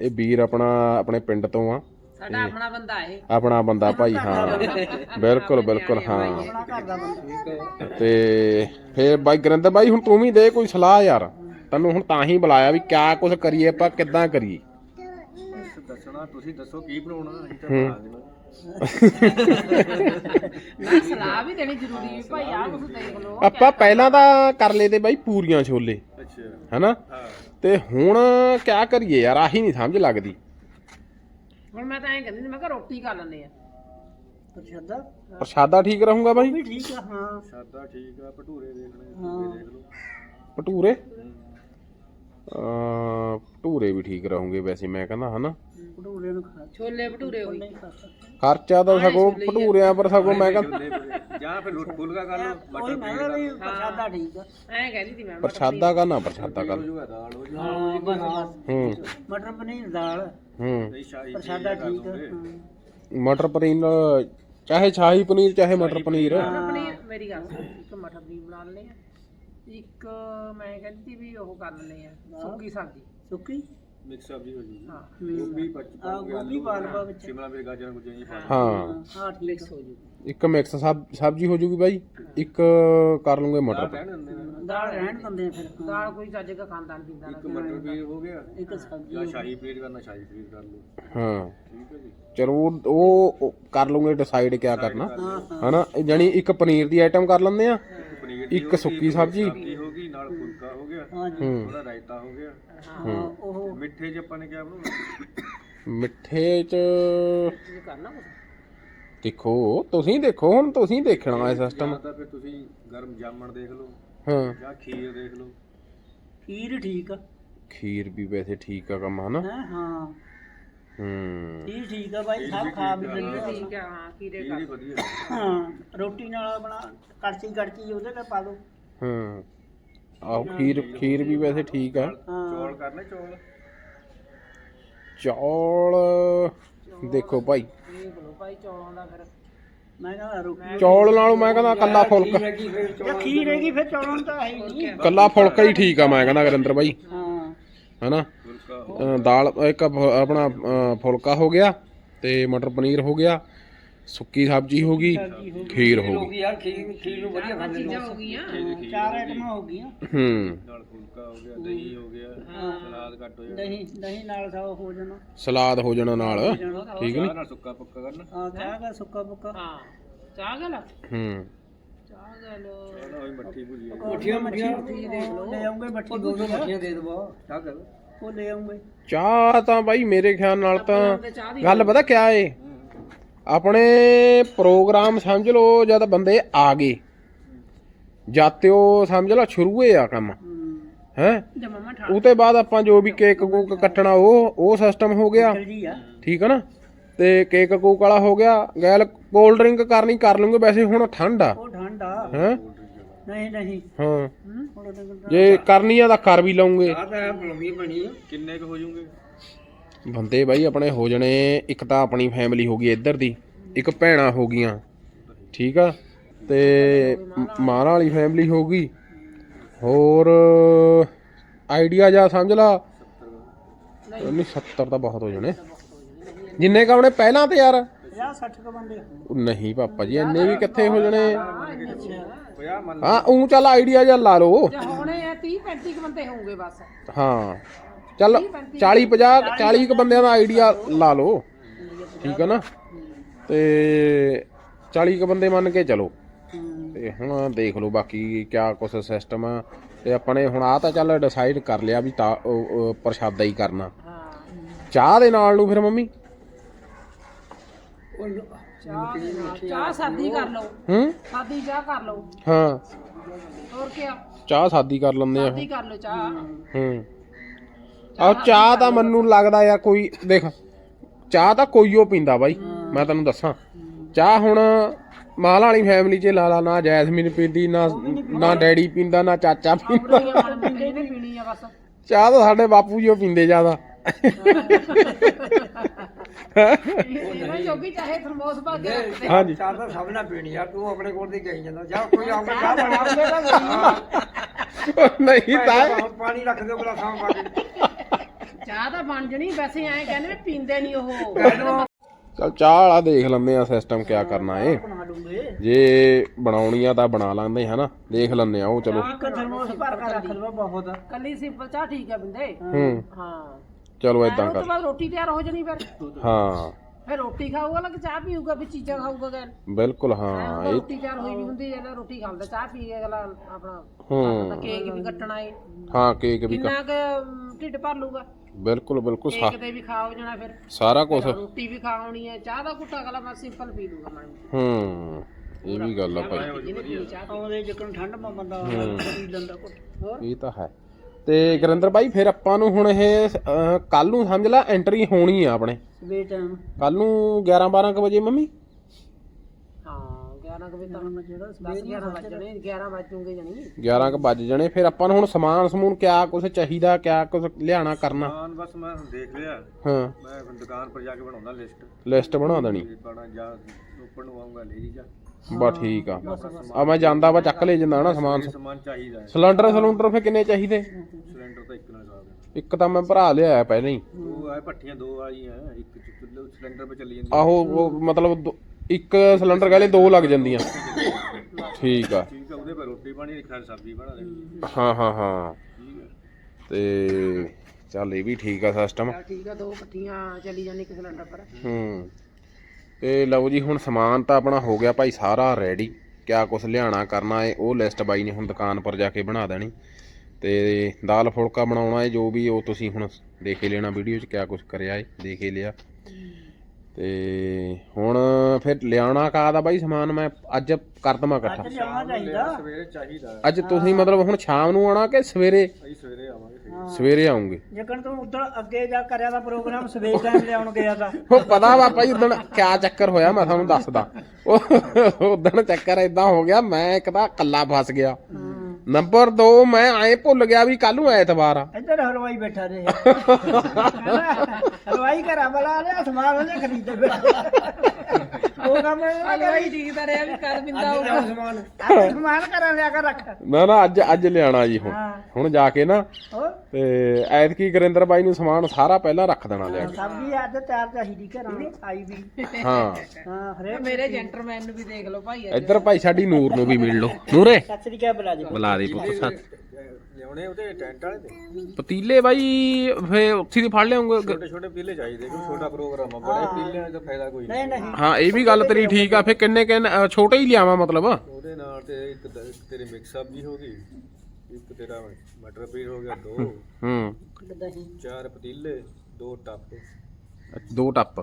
ਇਹ ਵੀਰ ਆਪਣਾ ਆਪਣੇ ਪਿੰਡ ਤੋਂ ਆ। ਸਾਡਾ ਆਪਣਾ ਬੰਦਾ ਇਹ। ਆਪਣਾ ਬੰਦਾ ਭਾਈ ਹਾਂ। ਬਿਲਕੁਲ ਬਿਲਕੁਲ ਹਾਂ। ਤੇ ਫੇਰ ਬਾਈ ਗਰਿੰਦਰ ਬਾਈ ਹੁਣ ਤੂੰ ਵੀ ਦੇ ਕੋਈ ਸਲਾਹ ਯਾਰ। ਤੈਨੂੰ ਹੁਣ ਤਾਂ ਹੀ ਬੁਲਾਇਆ ਵੀ ਕਿਆ ਕੁਝ ਕਰੀਏ ਆਪਾਂ ਕਿੱਦਾਂ ਕਰੀਏ। ਦੱਸਣਾ ਤੁਸੀਂ ਦੱਸੋ ਕੀ ਬਣਾਉਣਾ ਅਸੀਂ ਤਾਂ ਬਣਾ ਦੇਣਾ। ਨਾ ਸਲਾਹ ਵੀ ਦੇਣੀ ਜ਼ਰੂਰੀ ਹੈ ਭਾਈ ਆਹ ਕੁਝ ਦੇਖ ਲਓ ਆਪਾਂ ਪਹਿਲਾਂ ਤਾਂ ਕਰ ਲਏ ਤੇ ਬਾਈ ਪੂਰੀਆਂ ਛੋਲੇ। ਅੱਛਾ। ਹੈਨਾ? ਹਾਂ। ਤੇ ਹੁਣ ਕਿਆ ਕਰੀਏ ਯਾਰ ਆਹੀ ਨਹੀਂ ਸਮਝ ਲੱਗਦੀ। ਹੁਣ ਮੈਂ ਤਾਂ ਐਂ ਕਹਿੰਦੀ ਸੀ, ਮੈਂ ਕਿਹਾ ਰੋਟੀ ਕਰ ਲੈਂਦੇ ਆ। ਪ੍ਰਸ਼ਾਦਾ? ਪ੍ਰਸ਼ਾਦਾ ਠੀਕ ਰਹੂੰਗਾ ਬਾਈ? ਵੀ ਠੀਕ ਆ ਹਾਂ। ਸਾਦਾ ਠੀਕ ਆ ਭਟੂਰੇ ਦੇਖਣੇ। ਭਟੂਰੇ ਦੇਖ ਲਓ। ਭਟੂਰੇ? ਅ ਭਟੂਰੇ ਵੀ ਠੀਕ ਰਹੂੰਗੇ ਵੈਸੇ ਮੈਂ ਕਹਿੰਦਾ ਹਨਾ। ਭਟੂਰੇ ਨੂੰ ਖਾ ਛੋਲੇ ਭਟੂਰੇ ਹੋਈ। ਨਹੀਂ ਖਾ ਸਕਦਾ ਖਰਚਾ ਤਾਂ ਸਗੋਂ ਭਟੂਰਿਆਂ ਪਰ ਸਗੋਂ ਮੈਂ ਕਹਿੰਦਾ। ਜਾਂ ਫਿਰ ਰੋਟ ਫੁਲਕਾ ਕਰ ਲਓ ਕੋਈ ਮਟਰ ਮੈਂ ਪ੍ਰਸ਼ਾਦਾ ਠੀਕ ਆ। ਐਂ ਕਹਿੰਦੀ ਸੀ ਮੈਂ ਪ੍ਰਸ਼ਾਦਾ ਕਰਨਾ ਪ੍ਰਸ਼ਾਦਾ ਕਰ ਦਾਲ ਹੋ ਜੀ ਹਾਂ ਬਸ ਬਸ। ਹੂੰ। ਮਟਰ ਪਨੀਰ ਦਾਲ। ਹੂੰ। ਪ੍ਰਸ਼ਾਦਾ ਠੀਕ ਆ। ਮਟਰ ਪਨੀਰ ਚਾਹੇ ਸ਼ਾਹੀ ਪਨੀਰ ਚਾਹੇ ਮਟਰ ਪਨੀਰ। ਮਟਰ ਪਨੀਰ ਮੇਰੀ ਗੱਲ ਸੁਣ ਇੱਕ ਮਟਰ ਪਨੀਰ ਬਣਾ ਲੈਂਦੇ ਆ। ਇੱਕ ਮੈਂ ਕਹਿੰਦੀ ਸੀ ਵੀ ਉਹ ਕਰ ਲੈਂਦੇ ਆ ਸੁੱਕੀ ਸਬਜ਼ੀ। ਸੁੱਕੀ? ਮਿਕਸ ਸਬਜ਼ੀ ਹੋ ਜੂਗੀ। ਹਾਂ ਗੋਭੀ ਪੱਚ ਆ ਗੋਭੀ ਪਾ ਲਵਾ ਵਿੱਚ ਸ਼ਿਮਲਾ ਮਿਰਚ ਗਾਜਰ ਗੁਜਰ ਜੀ ਪਾ ਹਾਂ ਹਾਂ ਠੀਕ ਮਿਕਸ ਹੋ ਜੂ ਇੱਕ ਮਿਕਸ ਸਬ ਸਬਜ਼ੀ ਹੋ ਜੂਗੀ ਬਾਈ ਇੱਕ ਕਰ ਲੂੰਗੇ ਮਟਰ। ਰਹਿਣ ਦਿੰਦੇ ਨੇ। ਦਾਲ ਰਹਿਣ ਦਿੰਦੇ ਆ ਫਿਰ। ਦਾਲ ਕੋਈ ਚੱਜ ਦਾ ਖਾਂਦਾ ਨਹੀਂ ਪੀਂਦਾ ਇੱਕ ਮਟਰ ਪਨੀਰ ਹੋ ਗਿਆ। ਇੱਕ ਸਬਜ਼ੀ ਜਾਂ ਸ਼ਾਹੀ ਪਨੀਰ ਕਰਨਾ ਸ਼ਾਹੀ ਪਨੀਰ ਕਰ ਲਓ। ਹਾਂ। ਠੀਕ ਹੈ ਜੀ। ਚਲੋ ਉਹ- ਉਹ ਉਹ ਕਰ ਲੂੰਗੇ ਡਿਸਾਈਡ ਕਿਆ ਕਰਨਾ। ਹਨਾ? ਜਾਨੀ ਇੱਕ ਪਨੀਰ ਦੀ ਆਈਟਮ ਕਰ ਲੈਂਦੇ ਆ। ਇੱਕ ਸੁੱਕੀ ਸਬਜ਼ੀ। ਸਬਜ਼ੀ ਹੋ ਗਈ ਨਾਲ ਫੁਲਕਾ ਹੋ ਗਿਆ। ਹਾਂ ਜੀ ਹੂੰ। ਥੋੜਾ ਰਾਇਤਾ ਹੋ ਗਿਆ। ਹਾਂ ਉਹ ਮਿੱਠੇ ਚ ਆਪਾਂ ਨੇ ਕਿਆ ਬਣਾਉਣਾ। ਮਿੱਠੇ ਚ ਇਹ ਕਰਨਾ ਕੁਛ? ਦੇਖੋ ਤੁਸੀਂ ਦੇਖੋ ਹੁਣ ਤੁਸੀਂ ਦੇਖਣਾ ਇਹ ਸਿਸਟਮ ਤਾਂ ਫਿਰ ਤੁਸੀਂ ਗਰਮ ਜਾਮਣ ਦੇਖ ਲਓ ਹਾਂ। ਜਾਂ ਖੀਰ ਦੇਖ ਲਓ। ਖੀਰ ਠੀਕ ਆ। ਖੀਰ ਵੀ ਵੈਸੇ ਠੀਕ ਆ ਕੰਮ ਹਨਾ? ਹੈ ਹਾਂ। ਹੂੰ। ਖੀਰ ਠੀਕ ਆ ਬਾਈ ਸਭ ਖਾ ਵੀ ਲੈਂਦੇ। ਠੀਕ ਆ ਹਾਂ ਖੀਰ ਕਰ ਹੀ ਵਧੀਆ। ਹਾਂ ਰੋਟੀ ਨਾਲ ਆਪਣਾ ਕੜਛੀ ਕੜਛੀ ਉਹਦੇ ਤੇ ਪਾ ਲਓ ਹਾਂ। ਆਹ ਖੀਰ ਖੀਰ ਵੀ ਵੈਸੇ ਠੀਕ ਆ। ਹਾਂ ਚੌਲ ਕਰਨੇ ਚੌਲ? ਚੌਲ ਦੇਖੋ ਭਾਈ। ਦੇਖ ਲਓ ਭਾਈ ਚੌਲਾਂ ਦਾ ਫਿਰ ਮੈਂ ਕਹਿੰਦਾ ਰੋਟੀ ਚੌਲ ਨਾਲੋਂ ਮੈਂ ਕਹਿੰਦਾ ਕੱਲਾ ਫੁਲਕਾ ਜੇ ਖੀਰ ਹੈਗੀ ਫਿਰ ਚੌਲਾਂ ਨੂੰ ਤਾਂ ਹੈ ਹੀ ਨਹੀਂ। ਕੱਲਾ ਫੁਲਕਾ ਹੀ ਠੀਕ ਆ ਮੈਂ ਕਹਿੰਦਾ ਗਰਿੰਦਰ ਬਾਈ ਹਾਂ ਹਨਾ ਅ, ਦਾਲ ਇੱਕ ਫ- ਆਪਣਾ ਅ, ਫੁਲਕਾ ਹੋ ਗਿਆ ਤੇ ਮਟਰ ਪਨੀਰ ਹੋ ਗਿਆ। ਸੁੱਕੀ ਸਬਜ਼ੀ ਹੋ ਗਈ ਖੀਰ ਹੋ ਗਈ। ਯਾਰ ਖੀਰ ਖੀਰ ਨੂੰ ਵਧੀਆ ਖਾਂਦੇ ਨੇ ਚੀਜ਼ਾਂ ਹੋ ਗਈਆਂ। ਚਾਰ ਆਈਟਮਾਂ ਹੋ ਗਈਆਂ। ਹੂੰ। ਨਾਲ ਫੁਲਕਾ ਹੋ ਗਿਆ ਦਹੀਂ ਹੋ ਗਿਆ ਸਲਾਦ ਕੱਟ ਹੋ ਜਾਣਾ। ਦਹੀਂ ਦਹੀਂ ਨਾਲ ਸਾ ਹੋ ਜਾਣਾ। ਸਲਾਦ ਹੋ ਜਾਣਾ ਨਾਲ ਠੀਕ ਨੀ ਚਾਹ ਨਾਲ ਸੁੱਕਾ ਪੱਕਾ ਕਰਨਾ। ਹਾਂ ਚਾਹ ਦਾ ਸੁੱਕਾ ਪੱਕਾ। ਹਾਂ ਚਾਹ ਗਲ ਹੂੰ। ਚਾਹ ਗਲ ਚਾਹ ਨਾਲ ਹੋਈ ਮੱਠੀ ਭੁਜੀ ਮੱਠੀਆਂ ਮੱਠੀਆਂ ਦੇਖ ਲਓ। ਲੈ ਆਉਂਗੇ ਬੱਠੀ ਉਹ ਦੋ ਦੋ ਮੱਠੀਆਂ ਦੇ ਦਵਾ। ਚਾਹ ਕਰ। ਉਹ ਲੈ ਆਉਂਗੇ। ਚਾਹ ਤਾਂ ਬਾਈ ਮੇਰੇ ਖਿਆਲ ਨਾਲ ਤਾਂ ਗੱਲ ਪਤਾ ਕਿਆ ਏ? ਆਪਣੇ ਪ੍ਰੋਗਰਾਮ ਸਮਝ ਲਓ ਜਦ ਬੰਦੇ ਆ ਗਏ। ਜਾਤਿਓ ਸਮਝ ਲਓ ਸ਼ੁਰੂਏ ਆ ਕੰਮ। ਹੈ? ਜੇ ਮਮਾ ਠਾ ਉਹ ਤੇ ਬਾਅਦ ਆਪਾਂ ਜੋ ਵੀ ਕੇਕ ਕੂਕ ਕੱਟਣਾ ਉਹ ਉਹ ਸਿਸਟਮ ਹੋ ਗਿਆ। ਆ। ਠੀਕ ਹੈ ਨਾ? ਤੇ ਕੇਕ ਕੂਕ ਵਾਲਾ ਹੋ ਗਿਆ। ਗੈਲ ਕੋਲਡ ਡਰਿੰਕ ਕਰਨੀ ਕਰ ਲੂੰਗੇ। ਵੈਸੇ ਹੁਣ ਠੰਡ ਆ। ਉਹ ਠੰਡਾ ਹੈ? ਨਹੀਂ ਨਹੀਂ। ਹਾਂ। ਜੇ ਕਰਨੀ ਆ। ਤਾਂ ਕਰ ਵੀ ਲਵਾਂਗੇ ਆ ਤਾਂ ਬਲਮੀ ਬਣੀ ਆ। ਕਿੰਨੇ ਕੁ ਹੋ ਜੂਗੇ ਬੰਦੇ ਬਾਈ ਆਪਣੇ ਹੋ ਜਣੇ ਇੱਕ ਤਾਂ ਆਪਣੀ ਫੈਮਿਲੀ ਹੋ ਗਈ ਇੱਧਰ ਦੀ ਇੱਕ ਭੈਣਾ ਹੋ ਗਈਆਂ ਠੀਕ ਆ? ਤੇ ਮਾਰਾਂ ਵਾਲੀ ਫੈਮਿਲੀ ਹੋ ਗਈ ਹੋਰ ਆਈਡੀਆ ਜਾਂ ਸਮਝ ਲਾ। ਨਹੀਂ 70 ਤਾਂ ਬਹੁਤ ਹੋ ਜਣੇ। ਜਿੰਨੇ ਕ ਆਪਣੇ ਪਹਿਲਾਂ ਤੇ ਯਾਰ? 50 60 ਕ ਬੰਦੇ। ਨਹੀਂ ਪਾਪਾ ਜੀ ਇੰਨੇ ਵੀ ਕਿੱਥੇ ਹੋ ਜਣੇ? ਹਾਂ ਉਹ ਚੱਲ ਆਈਡੀਆ ਜਾਂ ਲਾ ਲਓ। ਜੇ ਹੋਣੇ ਆ 30 35 ਕੁ ਬੰਦੇ ਹੋਣਗੇ ਬਸ। ਹਾਂ। ਚੱਲ 40 50 40 ਕ ਬੰਦਿਆਂ ਦਾ ਆਈਡੀਆ ਲਾ ਲਓ। ਠੀਕ ਹੈ ਨਾ? ਤੇ 40 ਕ ਬੰਦੇ ਮੰਨ ਕੇ ਚਲੋ। ਤੇ ਹੁਣ ਦੇਖ ਲਓ ਬਾਕੀ ਕਿਆ ਕੁਛ ਸਿਸਟਮ ਆ। ਤੇ ਆਪਾਂ ਨੇ ਹੁਣ ਆ ਤਾਂ ਚੱਲ ਡਿਸਾਈਡ ਕਰ ਲਿਆ ਵੀ ਤਾਂ ਪ੍ਰਸ਼ਾਦਾ ਹੀ ਕਰਨਾ। ਚਾਹ ਦੇ ਨਾਲ ਨੂੰ ਫਿਰ ਮੰਮੀ? ਚਾਹ ਸਾਦੀ ਕਰ ਲਓ। ਹੂੰ? ਸਾਦੀ ਚਾਹ ਕਰ ਲਓ। ਹਾਂ। ਹੋਰ ਕੀ ਚਾਹ ਸਾਦੀ ਕਰ ਲੈਂਦੇ ਆ। ਸਾਦੀ ਕਰ ਲਓ ਚਾਹ। ਹੂੰ। ਆ ਚਾਹ ਤਾਂ ਮੈਨੂੰ ਲੱਗਦਾ ਯਾਰ ਕੋਈ ਦੇਖ ਚਾਹ ਤਾਂ ਕੋਈ ਉਹ ਪੀਂਦਾ ਬਾਈ ਮੈਂ ਤੈਨੂੰ ਦੱਸਾਂ। ਚਾਹ ਹੁਣ ਮਾਲ ਵਾਲੀ ਫੈਮਿਲੀ 'ਚ ਲਾ ਲਾ ਨਾ ਜੈਸਮੀਨ ਪੀਂਦੀ ਨਾ ਨਾ ਡੈਡੀ ਪੀਂਦਾ ਨਾ ਚਾਚਾ ਪੀਂਦਾ। ਚਾਹ ਤਾਂ ਸਾਡੇ ਬਾਪੂ ਜੀ ਉਹ ਪੀਂਦੇ ਜ਼ਿਆਦਾ। ਇਹਨਾਂ ਜੋਗੀ ਚਾਹੇ ਥਰਮੋਸ ਭਰ ਕੇ ਰੱਖ ਦੇ ਹਾਂਜੀ। ਚਾਹ ਤਾਂ ਸਭ ਨਾਲ ਪੀਣੀ ਆ ਤੂੰ ਆਪਣੇ ਕੋਲ ਦੀ ਕਹੀ ਜਾਂਦਾ ਜਾ ਕੋਈ ਆਉਂਦਾ ਚਾਹ ਬਣਾ ਨਹੀਂ ਤਾਂ ਪਾਣੀ ਰੱਖ ਦਿਓ ਗਲਾਸਾਂ ਪਾ ਕੇ। ਚਾਹ ਤਾਂ ਬਣ ਜਣੀ ਵੈਸੇ ਐਂ ਕਹਿੰਦੇ ਵੀ ਪੀਂਦੇ ਨਹੀਂ ਉਹ। ਚਲ ਚਾਹ ਵਾਲਾ ਦੇਖ ਲੈਂਦੇ ਆ ਸਿਸਟਮ ਕਿਆ ਕਰਨਾ ਏ। ਬਣਾ ਲੂੰਗੇ। ਜੇ ਬਣਾਉਣੀ ਆ ਤਾਂ ਬਣਾ ਲਾਂਦੇ ਹਨਾ ਦੇਖ ਲੈਂਦੇ ਆ ਉਹ ਚਲੋ। ਇੱਕ ਥਰਮੋਸ ਭਰ ਕੇ ਰੱਖ ਲਵਾ ਬਹੁਤ। ਆ ਕੱਲੀ ਸਿੰਪਲ ਚਾਹ ਠੀਕ ਆ ਬਿੰਦੇ। ਹੂੰ। ਹਾਂ। ਚਲੋ ਉਹ ਤੋਂ ਕਰ। ਬਾਅਦ ਰੋਟੀ ਤਿਆਰ ਹੋ ਜਣੀ ਫਿਰ। ਹਾਂ। ਫਿਰ ਰੋਟੀ ਖਾਊਗਾ ਲੱਗ ਚਾਹ ਪੀਊਗਾ ਵੀ ਚੀਜ਼ਾਂ ਖਾਊਗਾ ਗੈਲ ਬਿਲਕੁਲ ਹਾਂ ਇਹ ਰੋਟੀ ਤਿਆਰ ਹੋਈ ਵੀ ਹੁੰਦੀ ਹੈ ਨਾ ਰੋਟੀ ਖਾਂਦਾ ਚਾਹ ਪੀ ਕੇ ਅਗਲਾ ਆਪਣਾ ਹੂੰ। ਕੇਕ ਵੀ ਕੱਟਣਾ ਏ। ਹਾਂ ਕੇਕ ਵੀ ਕਿੰਨਾ ਕੁ ਅਮ, ਢਿੱਡ ਭਰ ਲੂਗਾ ਬਿਲਕੁਲ ਬਿਲਕੁਲ ਸਾ- ਕੇਕ ਤੇ ਵੀ ਖਾਓ ਜਾਣਾ ਫਿਰ। ਸਾਰਾ ਕੁਝ ਰੋਟੀ ਵੀ ਖਾਣੀ ਹੈ ਚਾਹ ਦਾ ਘੁੱਟਾ ਅਗਲਾ ਮੈਂ ਸਿੰਪਲ ਪੀ ਲੂਗਾ ਮੈਂ। ਹੂੰ ਇਹ ਵੀ ਗੱਲ ਆ ਭਾਈ। ਜਿਹਨੇ ਪੀਣੀ ਚਾਹ ਆਉਂਦੇ ਜਿੱਕਣ ਠੰਡ ਮਾ ਬੰਦਾ ਪੀ ਲੈਂਦਾ ਕੁਛ ਇਹ ਤਾਂ ਹੈ। ਤੇ ਗੁਰਿੰਦਰ ਭਾਈ ਫਿਰ ਆਪਾਂ ਨੂੰ ਹੁਣ ਇਹ ਕੱਲ ਨੂੰ ਸਮਝ ਲੈ ਐਂਟਰੀ ਹੋਣੀ ਆ ਆਪਣੇ। ਸਵੇਰ ਟਾਈਮ ਕੱਲ ਨੂੰ 11 12 ਕੁ ਵਜੇ ਮੰਮੀ? 11 ਕੁ ਵਜੇ ਤੱਕ ਜਿਹੜਾ 10 11 ਵਜਣੇ 11 ਵਜੂਗੇ ਜਣੀ 11 ਕੁ ਵੱਜ ਜਾਣੇ ਫਿਰ ਆਪਾਂ ਨੂੰ ਹੁਣ ਸਮਾਨ ਸਮੂਨ ਕਿਆ ਕੁਝ ਚਾਹੀਦਾ ਕਿਆ ਕੁਝ ਲਿਆਣਾ ਕਰਨਾ? ਸਮਾਨ ਬਸ ਮੈਂ ਹੁਣ ਦੇਖ ਲਿਆ। ਹਾਂ। ਮੈਂ ਹੁਣ ਦੁਕਾਨ ਪਰ ਜਾ ਕੇ ਬਣਾਉਂਦਾ ਲਿਸਟ ਲਿਸਟ ਬਣਾ ਦੇਣੀ। ਬਣਾ ਜਾ ਉੱਪਰ ਨੂੰ ਆਉਂਗਾ ਲੈ ਜੀ ਜਾ। ਬਾ ਠੀਕ ਆ। ਆ ਮੈਂ ਜਾਂਦਾ ਵਾ ਚੱਕ ਲੈ ਜਾਂਦਾ ਨਾ ਸਮਾਨ। ਇਹ ਸਮਾਨ ਚਾਹੀਦਾ ਹੈ। ਸਿਲੰਡਰ ਸਿਲੰਡਰ ਫਿਰ ਕਿੰਨੇ ਚਾਹੀਦੇ? ਸਿਲੰਡਰ ਤਾਂ ਇੱਕ ਨਾਲ ਦੇ ਇੱਕ ਤਾਂ ਮੈਂ ਭਰਾ ਲਿਆ ਪਹਿਲਾਂ ਹੀ। ਦੋ ਆ ਭੱਠੀਆਂ ਦੋ ਆਈਆਂ ਇੱਕ ਚ ਚੁੱਲ੍ਹੇ ਸਿਲੰਡਰ 'ਤੇ ਚੱਲੀ ਜਾਂਦੀ ਆਹੋ ਉਹ ਮਤਲਬ ਦੋ- ਇੱਕ ਸਿਲੰਡਰ ਕਹਿੰਦੇ ਦੋ ਲੱਗ ਜਾਂਦੀਆਂ। ਠੀਕ ਆ। ਠੀਕ ਆ ਉਹਦੇ ਪਰ ਰੋਟੀ ਪਾਣੀ ਖੈਰ ਸਬਜ਼ੀ ਬਣਾ ਦੇ ਹਾਂ ਹਾਂ ਹਾਂ। ਤੇ ਚੱਲ ਇਹ ਵੀ ਠੀਕ ਆ ਸਿਸਟਮ ਠੀਕ ਆ ਦੋ ਪੱਟੀਆਂ ਚੱਲੀ ਜਾਂਦੀ ਇੱਕ ਸਿਲੰਡਰ ਪਰ। ਹੂੰ। ਤੇ ਲਓ ਜੀ ਹੁਣ ਸਮਾਨ ਤਾਂ ਆਪਣਾ ਹੋ ਗਿਆ ਭਾਈ ਸਾਰਾ ਰੈਡੀ ਕਿਆ ਕੁਝ ਲਿਆਣਾ ਕਰਨਾ ਏ ਉਹ ਲਿਸਟ ਬਾਈ ਨੇ ਹੁਣ ਦੁਕਾਨ ਪਰ ਜਾ ਕੇ ਬਣਾ ਦੇਣੀ। ਤੇ ਦਾਲ ਫੁਲਕਾ ਬਣਾਉਣਾ ਏ ਜੋ ਵੀ ਉਹ ਤੁਸੀਂ ਹੁਣ ਦੇਖ ਹੀ ਲੈਣਾ ਵੀਡੀਓ 'ਚ ਕਿਆ ਕੁਝ ਕਰਿਆ ਏ ਦੇਖ ਹੀ ਲਿਆ। ਤੇ ਹੁਣ ਫਿਰ ਲਿਆਉਣਾ ਕਾਹਦਾ ਬਾਈ ਸਮਾਨ ਮੈਂ ਅੱਜ ਕਰ ਦਵਾਂ ਇਕੱਠਾ। ਚਾਹੀਦਾ। ਸਵੇਰੇ ਚਾਹੀਦਾ। ਅੱਜ ਤੁਸੀਂ ਮਤਲਬ ਹੁਣ ਸ਼ਾਮ ਨੂੰ ਆਉਣਾ ਕਿ ਸਵੇਰੇ? ਅਸੀਂ ਸਵੇਰੇ ਆਵਾਂਗੇ। ਸਵੇਰੇ। ਆਉਂਗੇ। ਜਿੱਕਣ ਤੂੰ ਉਧਰ ਅੱਗੇ ਜਾ ਕਰਿਆ ਦਾ ਪ੍ਰੋਗਰਾਮ ਸਵੇਰ ਟਾਈਮ ਲਿਆਉਣ ਗਿਆ ਤਾਂ। ਉਹ ਪਤਾ ਵਾ ਭਾਈ ਉਦਣ ਕਿਆ ਚੱਕਰ ਹੋਇਆ ਮੈਂ ਤੁਹਾਨੂੰ ਦੱਸਦਾ। ਉਹ ਉਦਣ ਚੱਕਰ ਇਦਾਂ ਹੋ ਗਿਆ ਮੈਂ ਇੱਕ ਤਾਂ ਕੱਲਾ ਫਸ ਗਿਆ। ਨੰਬਰ 2 ਮੈਂ ਐ ਭੁੱਲ ਗਿਆ ਵੀ ਕੱਲ ਨੂੰ ਐਤਵਾਰ ਆ। ਇੱਧਰ ਹਲਵਾਈ ਬੈਠਾ ਰਹੇ। (laughs) ਹਲਵਾਈ ਘਰਾਂ ਵਾਲਾ ਲਿਆ ਸਮਾਨ ਉਹਨੇ ਖਰੀਦੇ ਬੈਠਾ। ਉਹ ਕੰਮ ਹਲਵਾਈ ਠੀਕਦਾ ਰਿਹਾ ਵੀ ਕਰ ਬਿੰਦਾ ਹੋਊਗਾ। ਸਮਾਨ। ਅੱਜ ਸਮਾਨ ਘਰਾਂ ਲਿਆ ਕੇ ਰੱਖ। ਨਾ ਨਾ ਅੱਜ ਅੱਜ ਲਿਆਣਾ ਜੀ ਹੁਣ। ਹੁਣ ਜਾ ਕੇ ਨਾ ਤੇ ਐਤਕੀ ਗੁਰਿੰਦਰ ਬਾਈ ਨੂੰ ਸਮਾਨ ਸਾਰਾ ਪਹਿਲਾਂ ਰੱਖ ਦੇਣਾ ਲਿਆ ਕੇ। ਸਬਜ਼ੀ ਅੱਜ ਤਿਆਰ ਚਾਹੀਦੀ ਘਰਾਂ ਆਈ ਵੀ। ਹਾਂ। ਹਾਂ ਹਰੇ ਮੇਰੇ ਜੈਂਟਰਮੈਨ ਨੂੰ ਵੀ ਦੇਖ ਲਓ ਭਾਈ ਇੱਧਰ ਭਾਈ ਸਾਡੀ ਨੂਰ ਨੂੰ ਵੀ ਮਿਲ ਲਓ। ਨੂਰੇ। ਸਤਿ ਸ੍ਰੀ ਅਕਾਲ ਬੁਲਾ ਬੁਲਾ ਦੇ ਪੁੱਤ ਸੱਤ ਲਿਆਉਣੇ ਉਹਦੇ ਟੈਂਟ ਵਾਲੇ ਤੇ ਪਤੀਲੇ ਬਾਈ ਫੇ ਉੱਥੇ ਦੀ ਫੜ ਲਿਆਉਂਗੇ। ਛੋਟੇ ਛੋਟੇ ਪੀਲੇ ਚਾਹੀਦੇ ਕੋਈ ਛੋਟਾ ਪ੍ਰੋਗਰਾਮ ਆ ਬੜੇ ਪੀਲਿਆਂ ਦਾ ਫਾਇਦਾ ਕੋਈ ਨਹੀਂ ਨਹੀਂ। ਨਹੀਂ। ਹਾਂ ਇਹ ਵੀ ਗੱਲ ਤੇਰੀ ਠੀਕ ਆ ਫੇ ਕਿੰਨੇ ਕਿੰਨੇ ਅ, ਛੋਟੇ ਹੀ ਲਿਆਵਾਂ ਮਤਲਬ। ਉਹਦੇ ਨਾਲ ਤੇ ਇੱਕ ਦ- ਇੱਕ ਤੇਰੀ ਮਿਕਸ ਸਬਜ਼ੀ ਹੋ ਗਈ ਇੱਕ ਤੇਰਾ ਮਟਰ ਪਨੀਰ ਹੋ ਗਿਆ ਦੋ। ਹੂੰ ਦਹੀਂ ਚਾਰ ਪਤੀਲੇ ਦੋ ਟੱਪ। ਦੋ ਟੱਪ।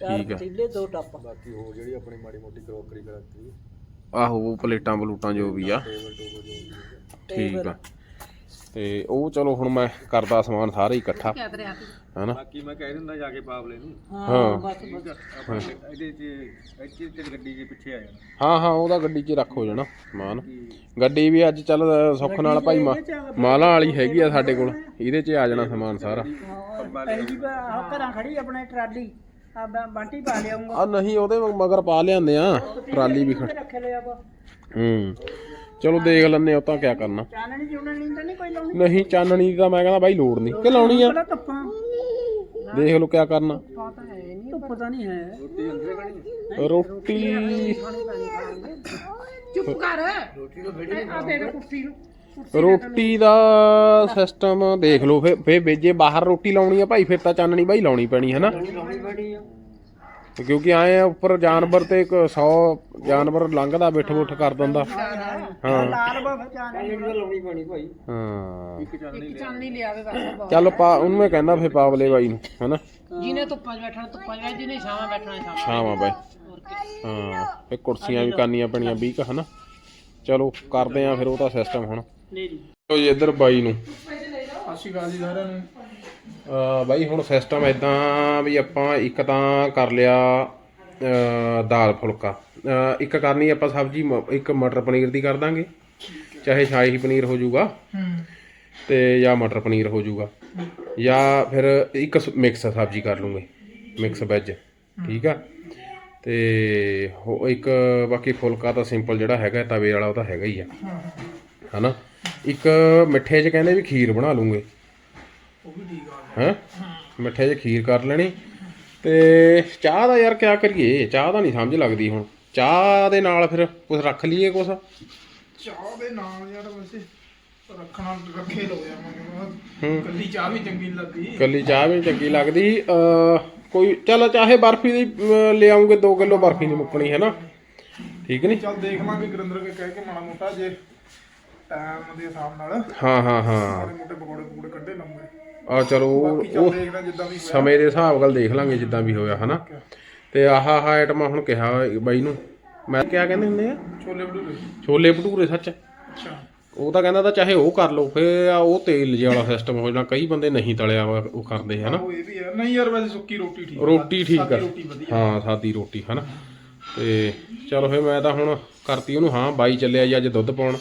ਚਾਰ ਠੀਕ ਆ। ਪਤੀਲੇ ਦੋ ਟੱਪ। ਬਾਕੀ ਹੋਰ ਜਿਹੜੀ ਆਪਣੀ ਮਾੜੀ ਮੋਟੀ ਕਰੋਕਰੀ ਕਰਾਤੀ। ਆਹੋ ਉਹ ਪਲੇਟਾਂ ਬਲੂਟਾਂ ਜੋ ਵੀ ਆ। ਠੀਕ ਆ। ਤੇ ਉਹ ਚਲੋ ਹੁਣ ਮੈਂ ਕਰਦਾ ਸਮਾਨ ਸਾਰਾ ਹੀ ਇਕੱਠਾ ਹਨਾ? ਬਾਕੀ ਮੈਂ ਕਹਿ ਦਿੰਦਾ ਜਾ ਕੇ ਪਾਵਲੇ ਨੂੰ ਹਾਂ। ਬਸ ਬਸ। ਆਪਾਂ ਇਹਦੇ ਚ ਇੱਥੇ ਤੇ ਗੱਡੀ ਦੇ ਪਿੱਛੇ ਆ ਜਾਣਾ। ਹਾਂ ਹਾਂ ਉਹਦਾ ਗੱਡੀ 'ਚ ਰੱਖ ਹੋ ਜਾਣਾ ਸਮਾਨ। ਗੱਡੀ ਵੀ ਅੱਜ ਚੱਲ ਸੁੱਖ ਨਾਲ ਭਾਈ ਮਾਲਾ ਵਾਲੀ ਹੈਗੀ ਆ ਸਾਡੇ ਕੋਲ। ਇਹਦੇ 'ਚ ਆ ਜਾਣਾ ਸਮਾਨ ਸਾਰਾ। ਪਹਿਲੀ ਵਾਰ ਘਰਾਂ ਖੜੀ ਆਪਣੇ ਟਰਾਲੀ। ਆ ਮੈਂ ਬਾਂਟੀ ਪਾ ਲਿਆਉਂਗਾ। ਆ ਨਹੀਂ ਉਹਦੇ ਮਗਰ ਪਾ ਲਿਆਂਦੇ ਆ। ਟਰਾਲੀ ਵੀ ਖੜ ਰੱਖ ਲਿਆ ਵਾ ਹੂੰ। ਚਲੋ ਦੇਖ ਆ ਉਹ ਤਾਂ ਕਿਆ ਕਰਨਾ। ਚਾਨਣੀ ਚੁਣਨੀ ਤਾਂ ਨਹੀਂ ਕੋਈ ਲਾਉਣੀ? ਨਹੀਂ ਚਾਨਣੀ ਦੀ ਤਾਂ ਮੈਂ ਕਹਿੰਦਾ ਬਾਈ ਲੋੜ ਨਹੀਂ। ਕਿ ਲਾਉਣੀ ਆ? ਪਹਿਲਾਂ ਧੁੱਪਾਂ। ਦੇਖ ਲਓ ਕਿਆ ਕਰਨਾ। ਪਤਾ ਹੈ ਨਹੀਂ ਧੁੱਪ ਤਾਂ ਨਹੀਂ ਹੈ। ਰੋਟੀ ਖਾਣੀ ਚੁੱਪ ਕਰ। ਰੋਟੀ ਤਾਂ ਫੜੀ ਆ ਦੇ ਦੇ ਕੁਰਸੀ ਨੂੰ। ਰੋਟੀ ਦਾ ਸਿਸਟਮ ਦੇਖ ਲਓ ਫੇ ਫੇ ਵੇਜੇ ਬਾਹਰ ਰੋਟੀ ਲਾਉਣੀ ਆ ਭਾਈ ਫਿਰ ਤਾਂ ਚਾਨਣੀ ਬਾਈ ਲਾਉਣੀ ਪੈਣੀ ਹੈ ਨਾ ਕਿਉਂਕਿ ਆਏ ਆ ਉੱਪਰ ਜਾਨਵਰ ਤੇ ਇੱਕ 100 ਜਾਨਵਰ ਲੰਘਦਾ ਬਿੱਠ ਬੁੱਠ ਕਰ ਦਿੰਦਾ। ਹਾਂ ਲਾਲ ਬਾਬਾ ਚਾਨਣੀ ਚਾਨਣੀ ਤਾਂ ਲਾਉਣੀ ਪੈਣੀ ਭਾਈ। ਹਾਂ। ਇੱਕ ਚਾਨਣੀ ਲਿਆਵੇ ਬਸ ਬਹੁਤ। ਚੱਲ ਪਾ ਉਹਨੂੰ ਮੈਂ ਕਹਿੰਦਾ ਫੇ ਪਾਵਲੇ ਬਾਈ ਨੂੰ ਹੈਨਾ? ਜਿਹਨੇ ਧੁੱਪਾਂ 'ਚ ਬੈਠਣਾ ਧੁੱਪਾਂ 'ਚ ਬੈਠ ਜਿਹਨੇ ਛਾਵਾਂ ਬੈਠਣਾ ਛਾਵਾਂ। ਸ਼ਾਮਾਂ ਬਾਈ। ਹਾਂ ਫੇ ਕੁਰਸੀਆਂ ਵੀ ਕਰਨੀਆਂ ਪੈਣੀਆਂ 20 ਕ ਹਨਾ? ਚਲੋ ਕਰਦੇ ਆ ਫਿਰ ਉਹ ਤਾਂ ਸਿਸਟਮ ਹੁਣ। ਨਹੀਂ ਲੋ ਜੀ ਇੱਧਰ ਬਾਈ ਨੂੰ। ਸਤਿ ਸ਼੍ਰੀ ਅਕਾਲ ਜੀ ਸਾਰਿਆਂ ਨੂੰ। ਅਹ ਬਾਈ ਹੁਣ ਸਿਸਟਮ ਇਦਾਂ ਵੀ ਆਪਾਂ ਇੱਕ ਤਾਂ ਕਰ ਲਿਆ ਦਾਲ ਫੁਲਕਾ। ਇੱਕ ਕਰਨੀ ਆਪਾਂ ਸਬਜੀ ਇੱਕ ਮਟਰ ਪਨੀਰ ਦੀ ਕਰ ਦਾਂਗੇ। ਚਾਹੇ ਸ਼ਾਹੀ ਪਨੀਰ ਹੋ ਜਾਊਗਾ ਤੇ ਜਾਂ ਮਟਰ ਪਨੀਰ ਹੋ ਜਾਊਗਾ। ਜਾਂ ਫਿਰ ਇੱਕ ਮਿਕਸ ਸਬਜੀ ਕਰ ਲੂੰਗੇ ਮਿਕਸ ਵੈਜ ਠੀਕ ਆ? ਤੇ ਇੱਕ ਬਾਕੀ ਫੁਲਕਾ ਤਾਂ ਸਿੰਪਲ ਜਿਹੜਾ ਹੈਗਾ ਤਵੇ ਵਾਲਾ ਉਹ ਤਾਂ ਹੈਗਾ ਹੀ ਆ। ਹਨਾ? ਇੱਕ ਮਿੱਠੇ 'ਚ ਕਹਿੰਦੇ ਵੀ ਖੀਰ ਬਣਾ ਲੂੰਗੇ। ਉਹ ਵੀ ਠੀਕ ਆ ਹੈਂ? ਮਿੱਠੇ 'ਚ ਖੀਰ ਕਰ ਲੈਣੀ। ਤੇ ਚਾਹ ਦਾ ਯਾਰ ਕਿਆ ਕਰੀਏ? ਚਾਹ ਦਾ ਨਹੀਂ ਸਮਝ ਲੱਗਦੀ ਹੁਣ। ਚਾਹ ਦੇ ਨਾਲ ਫਿਰ ਕੁਝ ਰੱਖ ਲਈਏ ਕੁਝ ਚਾਹ ਦੇ ਨਾਲ ਯਾਰ ਵੈਸੇ ਰੱਖਣਾ ਰੱਖੇ ਲੋ ਯਾਰ। ਮੈਨੂੰ ਕੱਲੀ ਚਾਹ ਵੀ ਚੰਗੀ ਲੱਗਦੀ। ਕੱਲੀ ਚਾਹ ਵੀ ਚੰਗੀ ਲੱਗਦੀ। ਕੋਈ ਚੱਲ ਚਾਹੇ ਬਰਫੀ ਦੀ ਅਹ, ਲਿਆਉਂਗੇ 2 ਕਿਲੋ ਬਰਫੀ ਨਹੀਂ ਮੁੱਕਣੀ ਹੈ ਨਾ? ਠੀਕ ਨਹੀਂ ਚੱਲ ਦੇਖ ਲਾਂਗੇ ਗੁਰਿੰਦਰ ਕੇ ਕਹਿ ਕੇ ਮਾੜਾ ਮੋਟਾ ਜੇ ਟਾਈਮ ਦੇ ਹਿਸਾਬ ਨਾਲ ਹਾਂ ਹਾਂ ਹਾਂ। ਮਾੜੇ ਮੋਟੇ ਪਕੌੜੇ ਪਕੌੜੇ ਕੱਢੇ ਲਾਉਂਗੇ ਆ ਚਲੋ ਉਹ- ਬਾਕੀ ਚੱਲ ਉਹ ਦੇਖਦਾ ਜਿੱਦਾਂ ਵੀ ਹੋਇਆ। ਸਮੇਂ ਦੇ ਹਿਸਾਬ ਨਾਲ ਦੇਖ ਲਾਂਗੇ ਜਿੱਦਾਂ ਵੀ ਹੋਇਆ ਹਨਾ? ਤੇ ਆਹ ਆਹ ਆਈਟਮਾਂ ਹੁਣ ਕਿਹਾ ਬਾਈ ਨੂੰ। ਮੈਂ ਕਿਆ ਕਹਿੰਦੇ ਹੁੰਦੇ ਆ? ਛੋਲੇ ਭਟੂਰੇ। ਛੋਲੇ ਭਟੂਰੇ ਸੱਚ? ਅੱਛਾ। ਉਹ ਤਾਂ ਕਹਿੰਦਾ ਤਾਂ ਚਾਹੇ ਉਹ ਕਰ ਲਓ ਫੇਰ ਆ ਉਹ ਤੇਲ ਜਿਹਾ ਵਾਲਾ ਸਿਸਟਮ ਹੋ ਜਾਣਾ। ਕਈ ਬੰਦੇ ਨਹੀਂ ਤਲਿਆ ਵਾ ਉਹ ਕਰਦੇ ਹਨਾ? ਉਹ ਇਹ ਵੀ ਹੈ। ਨਹੀਂ ਯਾਰ ਵੈਸੇ ਸੁੱਕੀ ਰੋਟੀ ਠੀਕ ਆ। ਰੋਟੀ ਠੀਕ ਸਾਦੀ ਆ ਰੋਟੀ ਵਧੀਆ। ਹਾਂ ਸਾਦੀ ਰੋਟੀ ਹਨਾ? ਤੇ ਚਲੋ ਫੇਰ ਮੈਂ ਤਾਂ ਹੁਣ ਕਰਤੀ ਉਹਨੂੰ। ਹਾਂ ਬਾਈ ਚੱਲਿਆ ਜੀ ਅੱਜ ਦੁੱਧ ਪਾਉਣ।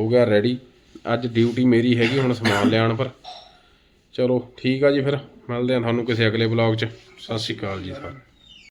ਹੋ ਗਿਆ ਰੈਡੀ ਅੱਜ ਡਿਊਟੀ ਮੇਰੀ ਹੈਗੀ, ਹੁਣ ਸਮਾਨ ਲਿਆਉਣ ਪਰ। ਚਲੋ, ਠੀਕ ਆ ਜੀ ਫਿਰ। ਮਿਲਦੇ ਆ ਤੁਹਾਨੂੰ ਕਿਸੇ ਅਗਲੇ ਵਲੌਗ 'ਚ। ਸਤਿ ਸ਼੍ਰੀ ਅਕਾਲ ਜੀ ਸਾਰਿਆਂ